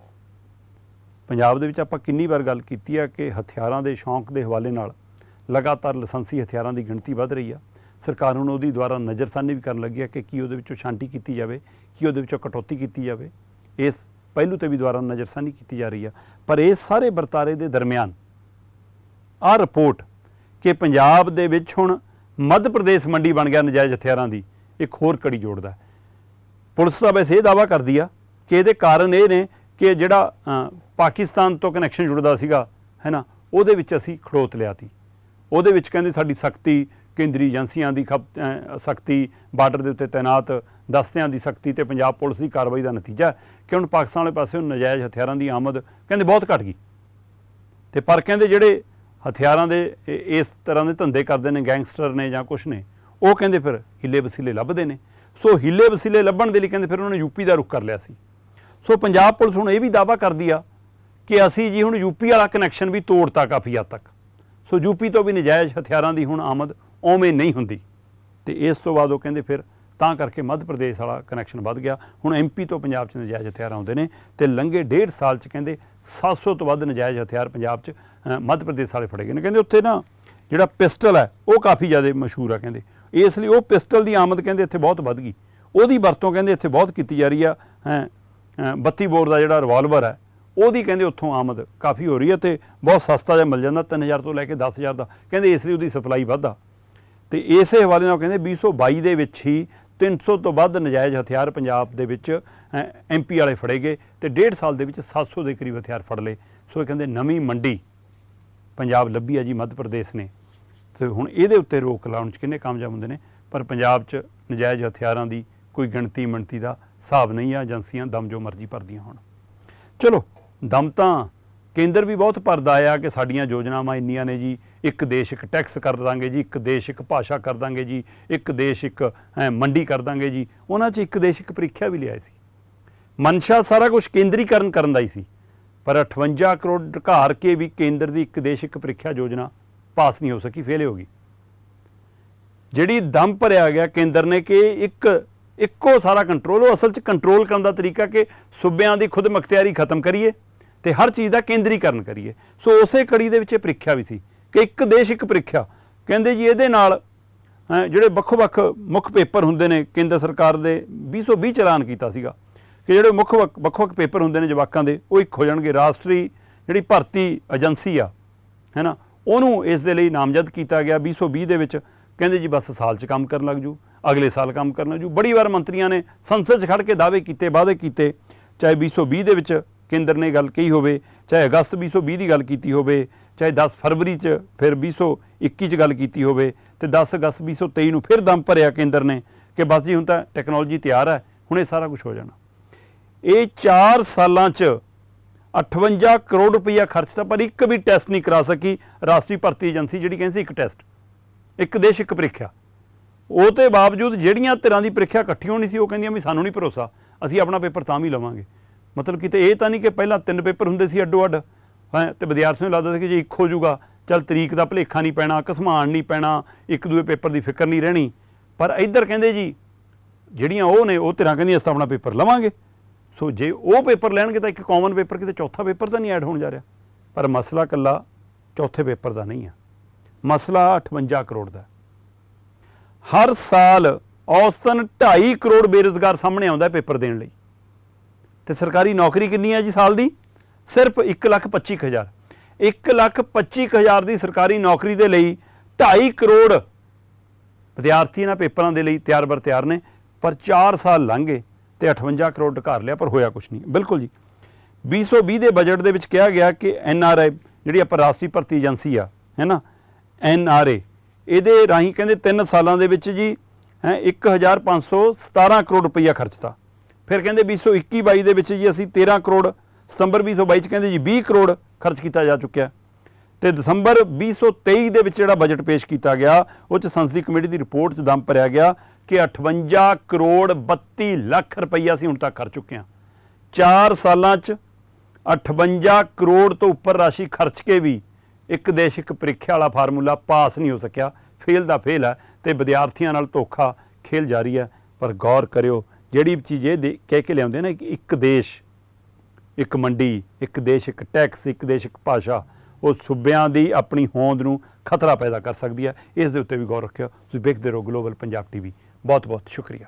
ਪੰਜਾਬ ਦੇ ਵਿੱਚ ਆਪਾਂ ਕਿੰਨੀ ਵਾਰ ਗੱਲ ਕੀਤੀ ਆ ਕਿ ਹਥਿਆਰਾਂ ਦੇ ਸ਼ੌਂਕ ਦੇ ਹਵਾਲੇ ਨਾਲ ਲਗਾਤਾਰ ਲਾਇਸੈਂਸੀ ਹਥਿਆਰਾਂ ਦੀ ਗਿਣਤੀ ਵੱਧ ਰਹੀ ਆ। ਸਰਕਾਰ ਹੁਣ ਉਹਦੀ ਦੁਆਰਾ ਨਜ਼ਰਸਾਨੀ ਵੀ ਕਰਨ ਲੱਗੀ ਆ ਕਿ ਕੀ ਉਹਦੇ ਵਿੱਚੋਂ ਛਾਂਟੀ ਕੀਤੀ ਜਾਵੇ, ਕੀ ਉਹਦੇ ਵਿੱਚੋਂ ਕਟੌਤੀ ਕੀਤੀ ਜਾਵੇ। ਇਸ ਪਹਿਲੂ ਤੇ ਵੀ ਦੁਆਰਾ ਨਜ਼ਰਸਾਨੀ ਕੀਤੀ ਜਾ ਰਹੀ ਆ। ਪਰ ਇਹ ਸਾਰੇ ਵਰਤਾਰੇ ਦੇ ਦਰਮਿਆਨ ਆਹ ਰਿਪੋਰਟ ਕਿ ਪੰਜਾਬ ਦੇ ਵਿੱਚ ਹੁਣ ਮੱਧ ਪ੍ਰਦੇਸ਼ ਮੰਡੀ ਬਣ ਗਿਆ ਨਜਾਇਜ਼ ਹਥਿਆਰਾਂ ਦੀ, ਇੱਕ ਹੋਰ ਕੜੀ ਜੋੜਦਾ ਪੁਲਿਸ ਤਾਂ ਵੈਸੇ ਇਹ ਦਾਵਾ ਕਰਦੀ ਆ ਕਿ ਇਹਦੇ ਕਾਰਨ ਇਹ ਨੇ ਕਿ ਜਿਹੜਾ ਪਾਕਿਸਤਾਨ ਤੋਂ ਕਨੈਕਸ਼ਨ ਜੁੜਦਾ ਸੀਗਾ, ਹੈ ਨਾ? ਉਹਦੇ ਵਿੱਚ ਅਸੀਂ ਖੜੋਤ ਲਿਆ ਤੀ। ਉਹਦੇ ਵਿੱਚ ਕਹਿੰਦੇ ਸਾਡੀ ਸਖਤੀ, ਕੇਂਦਰੀ ਏਜੰਸੀਆਂ ਦੀ ਸਖਤੀ, ਬਾਰਡਰ ਦੇ ਉੱਤੇ ਤਾਇਨਾਤ ਦਸਤਿਆਂ ਦੀ ਸਖਤੀ ਤੇ ਪੰਜਾਬ ਪੁਲਿਸ ਦੀ ਕਾਰਵਾਈ ਦਾ ਨਤੀਜਾ ਕਿ ਹੁਣ ਪਾਕਿਸਤਾਨ ਵਾਲੇ ਪਾਸੇ ਨਜਾਇਜ਼ ਹਥਿਆਰਾਂ ਦੀ ਆਮਦ ਕਹਿੰਦੇ ਬਹੁਤ ਘਟ ਗਈ। ਤੇ ਪਰ ਕਹਿੰਦੇ ਜਿਹੜੇ ਹਥਿਆਰਾਂ ਦੇ ਇਸ ਤਰ੍ਹਾਂ ਦੇ ਧੰਦੇ ਕਰਦੇ ਨੇ, ਗੈਂਗਸਟਰ ਨੇ ਜਾਂ ਕੁਛ ਨੇ, ਉਹ ਕਹਿੰਦੇ ਫਿਰ ਹਿੱਲੇ ਵਸੀਲੇ ਲੱਭਦੇ ਨੇ। ਸੋ ਹਿੱਲੇ ਵਸੀਲੇ ਲੱਭਣ ਦੇ ਲਈ ਕਹਿੰਦੇ ਫਿਰ ਉਹਨਾਂ ਨੇ ਯੂਪੀ ਦਾ ਰੁਖ ਕਰ ਲਿਆ ਸੀ। ਸੋ ਪੰਜਾਬ ਪੁਲਿਸ ਹੁਣ ਇਹ ਵੀ ਦਾਵਾ ਕਰਦੀ ਆ ਕਿ ਅਸੀਂ ਜੀ ਹੁਣ ਯੂਪੀ ਵਾਲਾ ਕਨੈਕਸ਼ਨ ਵੀ ਤੋੜਤਾ ਕਾਫੀ ਹੱਦ ਤੱਕ। ਸੋ ਯੂਪੀ ਤੋਂ ਵੀ ਨਜਾਇਜ਼ ਹਥਿਆਰਾਂ ਦੀ ਹੁਣ ਆਮਦ ਉਵੇਂ ਨਹੀਂ ਹੁੰਦੀ। ਤੇ ਇਸ ਤੋਂ ਬਾਅਦ ਉਹ ਕਹਿੰਦੇ ਫਿਰ ਤਾਂ ਕਰਕੇ ਮੱਧ ਪ੍ਰਦੇਸ਼ ਵਾਲਾ ਕਨੈਕਸ਼ਨ ਵੱਧ ਗਿਆ। ਹੁਣ ਐਮਪੀ ਤੋਂ ਪੰਜਾਬ 'ਚ ਨਜਾਇਜ਼ ਹਥਿਆਰ ਆਉਂਦੇ ਨੇ ਤੇ ਲੰਘੇ ਡੇਢ ਸਾਲ 'ਚ ਕਹਿੰਦੇ 700 ਤੋਂ ਵੱਧ ਨਜਾਇਜ਼ ਹਥਿਆਰ ਪੰਜਾਬ 'ਚ ਮੱਧ ਪ੍ਰਦੇਸ਼ ਵਾਲੇ ਫੜੇ ਗਏ ਨੇ। ਕਹਿੰਦੇ ਉੱਥੇ ਨਾ ਜਿਹੜਾ ਪਿਸਟਲ ਹੈ ਉਹ ਕਾਫੀ ਜ਼ਿਆਦਾ ਮਸ਼ਹੂਰ ਆ ਕਹਿੰਦੇ। ਇਸ ਲਈ ਉਹ ਪਿਸਟਲ ਦੀ ਆਮਦ ਕਹਿੰਦੇ ਇੱਥੇ ਬਹੁਤ ਵੱਧ ਗਈ। ਉਹਦੀ ਵਰਤੋਂ ਕਹਿੰਦੇ ਇੱਥੇ ਬਹੁਤ ਕੀਤੀ ਜਾ ਰਹੀ ਆ। ਹੈਂ, 32 ਬੋਰ ਦਾ ਜਿਹੜਾ ਰਿਵਾਲਵਰ ਹੈ ਉਹਦੀ ਕਹਿੰਦੇ ਉੱਥੋਂ ਆਮਦ ਕਾਫੀ ਹੋ ਰਹੀ ਹੈ ਤੇ ਬਹੁਤ ਸਸਤਾ ਜਿਹਾ ਮਿਲ ਜਾਂਦਾ 3000 ਤੋਂ ਲੈ ਕੇ 10000 ਦਾ। ਕਹਿੰਦੇ ਇਸ ਲਈ ਉਹਦੀ ਸਪਲਾਈ ਵੱਧਾ ਤੇ ਇਸੇ ਹਵਾਲੇ ਨਾਲ ਕਹਿੰਦੇ 2022 ਦੇ ਵਿੱਚ ਹੀ 300 ਤੋਂ ਵੱਧ ਨਜਾਇਜ਼ ਹਥਿਆਰ ਪੰਜਾਬ ਦੇ ਵਿੱਚ ਐਮਪੀ ਵਾਲੇ ਫੜੇ ਗਏ ਤੇ ਡੇਢ ਸਾਲ ਦੇ ਵਿੱਚ 700 ਦੇ ਕਰੀਬ ਹਥਿਆਰ ਫੜ ਲਏ। ਸੋ ਇਹ ਕਹਿੰਦੇ ਨਵੀਂ ਮੰਡੀ ਪੰਜਾਬ ਲੱਭੀ ਆ ਜੀ, ਮੱਧ ਪ੍ਰਦੇਸ਼ ਨੇ। ਤੇ ਹੁਣ ਇਹਦੇ ਉੱਤੇ ਰੋਕ ਲਾਉਣ ਚ ਕਿੰਨੇ ਕਾਮਯਾਬ ਹੁੰਦੇ ਨੇ? ਪਰ ਪੰਜਾਬ 'ਚ ਨਜਾਇਜ਼ ਹਥਿਆਰਾਂ ਦੀ ਕੋਈ ਗਿਣਤੀ ਮਿਣਤੀ ਦਾ ਹਿਸਾਬ ਨਹੀਂ ਆ, ਏਜੰਸੀਆਂ ਦਮ ਜੋ ਮਰਜ਼ੀ ਭਰਦੀਆਂ ਹੋਣ। ਚਲੋ ਦਮ ਤਾਂ ਕੇਂਦਰ ਵੀ ਬਹੁਤ ਭਰਦਾ ਆ ਕਿ ਸਾਡੀਆਂ ਯੋਜਨਾਵਾਂ ਇੰਨੀਆਂ ਨੇ ਜੀ। ਇੱਕ ਦੇਸ਼ ਇੱਕ ਟੈਕਸ ਕਰ ਦਾਂਗੇ ਜੀ, ਇੱਕ ਦੇਸ਼ ਇੱਕ ਭਾਸ਼ਾ ਕਰ ਦਾਂਗੇ ਜੀ, ਇੱਕ ਦੇਸ਼ ਇੱਕ ਮੰਡੀ ਕਰ ਦਾਂਗੇ ਜੀ। ਉਹਨਾਂ 'ਚ ਇੱਕ ਦੇਸ਼ ਇੱਕ ਪ੍ਰੀਖਿਆ ਵੀ ਲਿਆਏ ਸੀ। ਮਨਸ਼ਾ ਸਾਰਾ ਕੁਝ ਕੇਂਦਰੀਕਰਨ ਕਰਨ ਦਾ ਹੀ ਸੀ। ਪਰ 58 ਕਰੋੜ ਢਕਾਰ ਕੇ ਵੀ ਕੇਂਦਰ ਦੀ ਇੱਕ ਦੇਸ਼ ਇੱਕ ਪ੍ਰੀਖਿਆ ਯੋਜਨਾ ਪਾਸ ਨਹੀਂ ਹੋ ਸਕੀ, ਫੇਲ ਹੋ ਗਈ। ਜਿਹੜੀ ਦਮ ਭਰਿਆ ਗਿਆ ਕੇਂਦਰ ਨੇ ਕਿ ਇੱਕ, ਇੱਕੋ ਸਾਰਾ ਕੰਟਰੋਲ ਉਹ ਅਸਲ 'ਚ ਕੰਟਰੋਲ ਕਰਨ ਦਾ ਤਰੀਕਾ ਕਿ ਸੂਬਿਆਂ ਦੀ ਖੁਦ ਮੁਖਤਿਆਰੀ ਖਤਮ ਕਰੀਏ। ਤੇ ਹਰ ਚੀਜ਼ ਦਾ ਕੇਂਦਰੀਕਰਨ ਕਰੀਏ। ਸੋ ਉਸੇ ਕੜੀ ਦੇ ਵਿੱਚ ਇਹ ਪ੍ਰੀਖਿਆ ਵੀ ਸੀ ਕਿ ਇੱਕ ਦੇਸ਼ ਇੱਕ ਪ੍ਰੀਖਿਆ। ਕਹਿੰਦੇ ਜੀ ਇਹਦੇ ਨਾਲ ਅਹ, ਜਿਹੜੇ ਵੱਖੋ-ਵੱਖ ਮੁੱਖ ਪੇਪਰ ਹੁੰਦੇ ਨੇ ਕੇਂਦਰ ਸਰਕਾਰ ਦੇ 2020 ਚ ਐਲਾਨ ਕੀਤਾ ਸੀਗਾ ਕਿ ਜਿਹੜੇ ਮੁੱਖ ਵੱਖ- ਵੱਖ-ਵੱਖ ਪੇਪਰ ਹੁੰਦੇ ਨੇ ਜਵਾਕਾਂ ਦੇ ਉਹ ਇੱਕ ਹੋ ਜਾਣਗੇ ਰਾਸ਼ਟਰੀ ਜਿਹੜੀ ਭਰਤੀ ਏਜੰਸੀ ਆ ਹੈ ਨਾ ਉਹਨੂੰ ਇਸ ਦੇ ਲਈ ਨਾਮਜ਼ਦ ਕੀਤਾ ਗਿਆ 2020 ਦੇ ਵਿੱਚ। ਕਹਿੰਦੇ ਜੀ ਬਸ ਸਾਲ 'ਚ ਕੰਮ ਕਰਨ ਲੱਗ ਜੂ ਅਗਲੇ ਸਾਲ ਕੰਮ ਕਰਨ ਲੱਗ ਜੂ। ਬੜੀ ਵਾਰ ਮੰਤਰੀਆਂ ਨੇ ਸੰਸਦ 'ਚ ਖੜ ਕੇ ਦਾਅਵੇ ਕੀਤੇ ਵਾਅਦੇ ਕੀਤੇ ਚਾਹੇ 2020 ਦੇ ਵਿੱਚ ਕੇਂਦਰ ਨੇ ਗੱਲ ਕਹੀ ਹੋਵੇ, ਚਾਹੇ ਅਗਸਤ 2020 ਦੀ ਗੱਲ ਕੀਤੀ ਹੋਵੇ, ਚਾਹੇ 10 ਫਰਵਰੀ 'ਚ ਫਿਰ 2021 'ਚ ਗੱਲ ਕੀਤੀ ਹੋਵੇ ਤੇ 10 ਅਗਸਤ 2023 ਨੂੰ ਫਿਰ ਦਮ ਭਰਿਆ ਕੇਂਦਰ ਨੇ ਕਿ ਬਸ ਜੀ ਹੁਣ ਤਾਂ ਟੈਕਨੋਲੋਜੀ ਤਿਆਰ ਹੈ, ਹੁਣ ਇਹ ਸਾਰਾ ਕੁਝ ਹੋ ਜਾਣਾ। ਇਹ 4 ਸਾਲਾਂ 'ਚ 58 ਕਰੋੜ ਰੁਪਈਆ ਖਰਚ ਤਾਂ ਪਰ ਇੱਕ ਵੀ ਟੈਸਟ ਨਹੀਂ ਕਰਾ ਸਕੀ, ਰਾਸ਼ਟਰੀ ਭਰਤੀ ਏਜੰਸੀ ਜਿਹੜੀ ਕਹਿੰਦੀ ਸੀ ਇੱਕ ਟੈਸਟ ਇੱਕ ਦੇਸ਼, ਇੱਕ ਪ੍ਰੀਖਿਆ। ਉਹ ਤੇ ਬਾਵਜੂਦ ਜਿਹੜੀਆਂ ਤਰ੍ਹਾਂ ਦੀ ਪ੍ਰੀਖਿਆ ਇਕੱਠੀ ਹੋਣੀ ਸੀ, ਉਹ ਕਹਿੰਦੀਆਂ ਵੀ ਸਾਨੂੰ ਨਹੀਂ ਭਰੋਸਾ, ਅਸੀਂ ਆਪਣਾ ਪੇਪਰ ਤਾਂ ਵੀ ਲਵਾਂਗੇ। ਮਤਲਬ ਕਿਤੇ ਇਹ ਤਾਂ ਨਹੀਂ ਕਿ ਪਹਿਲਾਂ ਤਿੰਨ ਪੇਪਰ ਹੁੰਦੇ ਸੀ ਅੱਡੋ ਅੱਡ, ਹੈ, ਤੇ ਵਿਦਿਆਰਥੀ ਨੂੰ ਲੱਗਦਾ ਸੀ ਕਿ ਜੇ ਇੱਕ ਹੋ ਜਾਊਗਾ ਚੱਲ ਤਰੀਕ ਦਾ ਭਲੇਖਾ ਨਹੀਂ ਪੈਣਾ ਘਸਮਾਨ ਨਹੀਂ ਪੈਣਾ, ਇੱਕ ਦੂਏ ਪੇਪਰ ਦੀ ਫਿਕਰ ਨਹੀਂ ਰਹਿਣੀ। ਪਰ ਇੱਧਰ ਕਹਿੰਦੇ ਜੀ, ਜਿਹੜੀਆਂ ਉਹ ਨੇ, ਉਹ ਤਰ੍ਹਾਂ ਕਹਿੰਦੀਆਂ, ਅਸੀਂ ਆਪਣਾ ਪੇਪਰ ਲਵਾਂਗੇ। ਸੋ ਜੇ ਉਹ ਪੇਪਰ ਲੈਣਗੇ ਤਾਂ ਇੱਕ ਕਾਮਨ ਪੇਪਰ, ਕਿਤੇ ਚੌਥਾ ਪੇਪਰ ਤਾਂ ਨਹੀਂ ਐਡ ਹੋਣ ਜਾ ਰਿਹਾ। ਪਰ ਮਸਲਾ ਕੱਲਾ ਚੌਥੇ ਪੇਪਰ ਦਾ ਨਹੀਂ ਆ। ਮਸਲਾ 58 ਕਰੋੜ ਦਾ। ਹਰ ਸਾਲ ਔਸਤਨ 2.5 ਕਰੋੜ ਬੇਰੁਜ਼ਗਾਰ ਸਾਹਮਣੇ ਆਉਂਦਾ ਪੇਪਰ ਦੇਣ ਲਈ। ਤੇ ਸਰਕਾਰੀ ਨੌਕਰੀ ਕਿੰਨੀ ਹੈ ਜੀ ਸਾਲ ਦੀ? ਸਿਰਫ 1,25,000 1,25,000 ਦੀ ਸਰਕਾਰੀ ਨੌਕਰੀ ਦੇ ਲਈ 2.5 ਕਰੋੜ ਵਿਦਿਆਰਥੀ ਇਹਨਾਂ ਪੇਪਰਾਂ ਦੇ ਲਈ ਤਿਆਰ ਬਰ ਤਿਆਰ ਨੇ ਪਰ 4 ਸਾਲ ਲੰਘ ਗਏ ਤੇ 58 ਕਰੋੜ ਢਕਾਰ ਲਿਆ ਪਰ ਹੋਇਆ ਕੁਝ ਨਹੀਂ। ਬਿਲਕੁਲ ਜੀ। 2020 ਦੇ ਬਜਟ ਦੇ ਵਿੱਚ ਕਿਹਾ ਗਿਆ ਕਿ ਐਨ ਆਰ ਆਈ ਜਿਹੜੀ ਆਪਾਂ ਰਾਸ਼ਟਰੀ ਭਰਤੀ ਏਜੰਸੀ ਆ ਹੈ ਨਾ? ਐਨ ਆਰ ਏ ਇਹਦੇ ਰਾਹੀਂ ਕਹਿੰਦੇ 3 ਸਾਲਾਂ ਦੇ ਵਿੱਚ ਜੀ ਹੈ 1517 ਕਰੋੜ ਰੁਪਈਆ ਖਰਚਤਾ। ਫਿਰ ਕਹਿੰਦੇ 2021 22 ਦੇ ਵਿੱਚ ਜੀ ਅਸੀਂ 13 ਕਰੋੜ, ਸਤੰਬਰ 2022 ਚ ਕਹਿੰਦੇ ਜੀ 20 ਕਰੋੜ ਖਰਚ ਕੀਤਾ ਜਾ ਚੁੱਕਿਆ। ਤੇ ਦਸੰਬਰ 2023 ਦੇ ਵਿੱਚ ਜਿਹੜਾ ਬਜਟ ਪੇਸ਼ ਕੀਤਾ ਗਿਆ, ਉਹ ਚ ਸੰਸਦੀ ਕਮੇਟੀ ਦੀ ਰਿਪੋਰਟ 'ਚ ਦਮ ਭਰਿਆ ਗਿਆ ਕਿ 58 ਕਰੋੜ 32 ਲੱਖ ਰੁਪਈਆ ਅਸੀਂ ਹੁਣ ਤੱਕ ਖਰਚ ਚੁੱਕੇ ਹਾਂ। 4 ਸਾਲਾਂ 'ਚ 58 ਕਰੋੜ ਤੋਂ ਉੱਪਰ ਰਾਸ਼ੀ ਖਰਚ ਕੇ ਵੀ ਇੱਕ ਦੇਸ਼ ਇੱਕ ਪ੍ਰੀਖਿਆ ਵਾਲਾ ਫਾਰਮੂਲਾ ਪਾਸ ਨਹੀਂ ਹੋ ਸਕਿਆ। ਫੇਲ ਦਾ ਫੇਲ ਹੈ ਤੇ ਵਿਦਿਆਰਥੀਆਂ ਨਾਲ ਧੋਖਾ ਖੇਲ ਜਾਰੀ ਹੈ, ਪਰ ਗੌਰ ਕਰਿਓ ਜਿਹੜੀ ਚੀਜ਼ ਇਹ ਦੇ- ਕਹਿ ਕੇ ਲਿਆਉਂਦੇ ਨਾ ਕਿ ਇੱਕ ਦੇਸ਼, ਇੱਕ ਮੰਡੀ, ਇੱਕ ਦੇਸ਼, ਇੱਕ ਟੈਕਸ, ਇੱਕ ਦੇਸ਼, ਇੱਕ ਭਾਸ਼ਾ, ਉਹ ਸੂਬਿਆਂ ਦੀ ਆਪਣੀ ਹੋਂਦ ਨੂੰ ਖਤਰਾ ਪੈਦਾ ਕਰ ਸਕਦੀ ਹੈ ਇਸ ਦੇ ਉੱਤੇ ਵੀ ਗੌਰ ਰੱਖਿਓ। ਤੁਸੀਂ ਵੇਖਦੇ ਰਹੋ ਗਲੋਬਲ ਪੰਜਾਬ ਟੀਵੀ ਬਹੁਤ ਬਹੁਤ ਸ਼ੁਕਰੀਆ।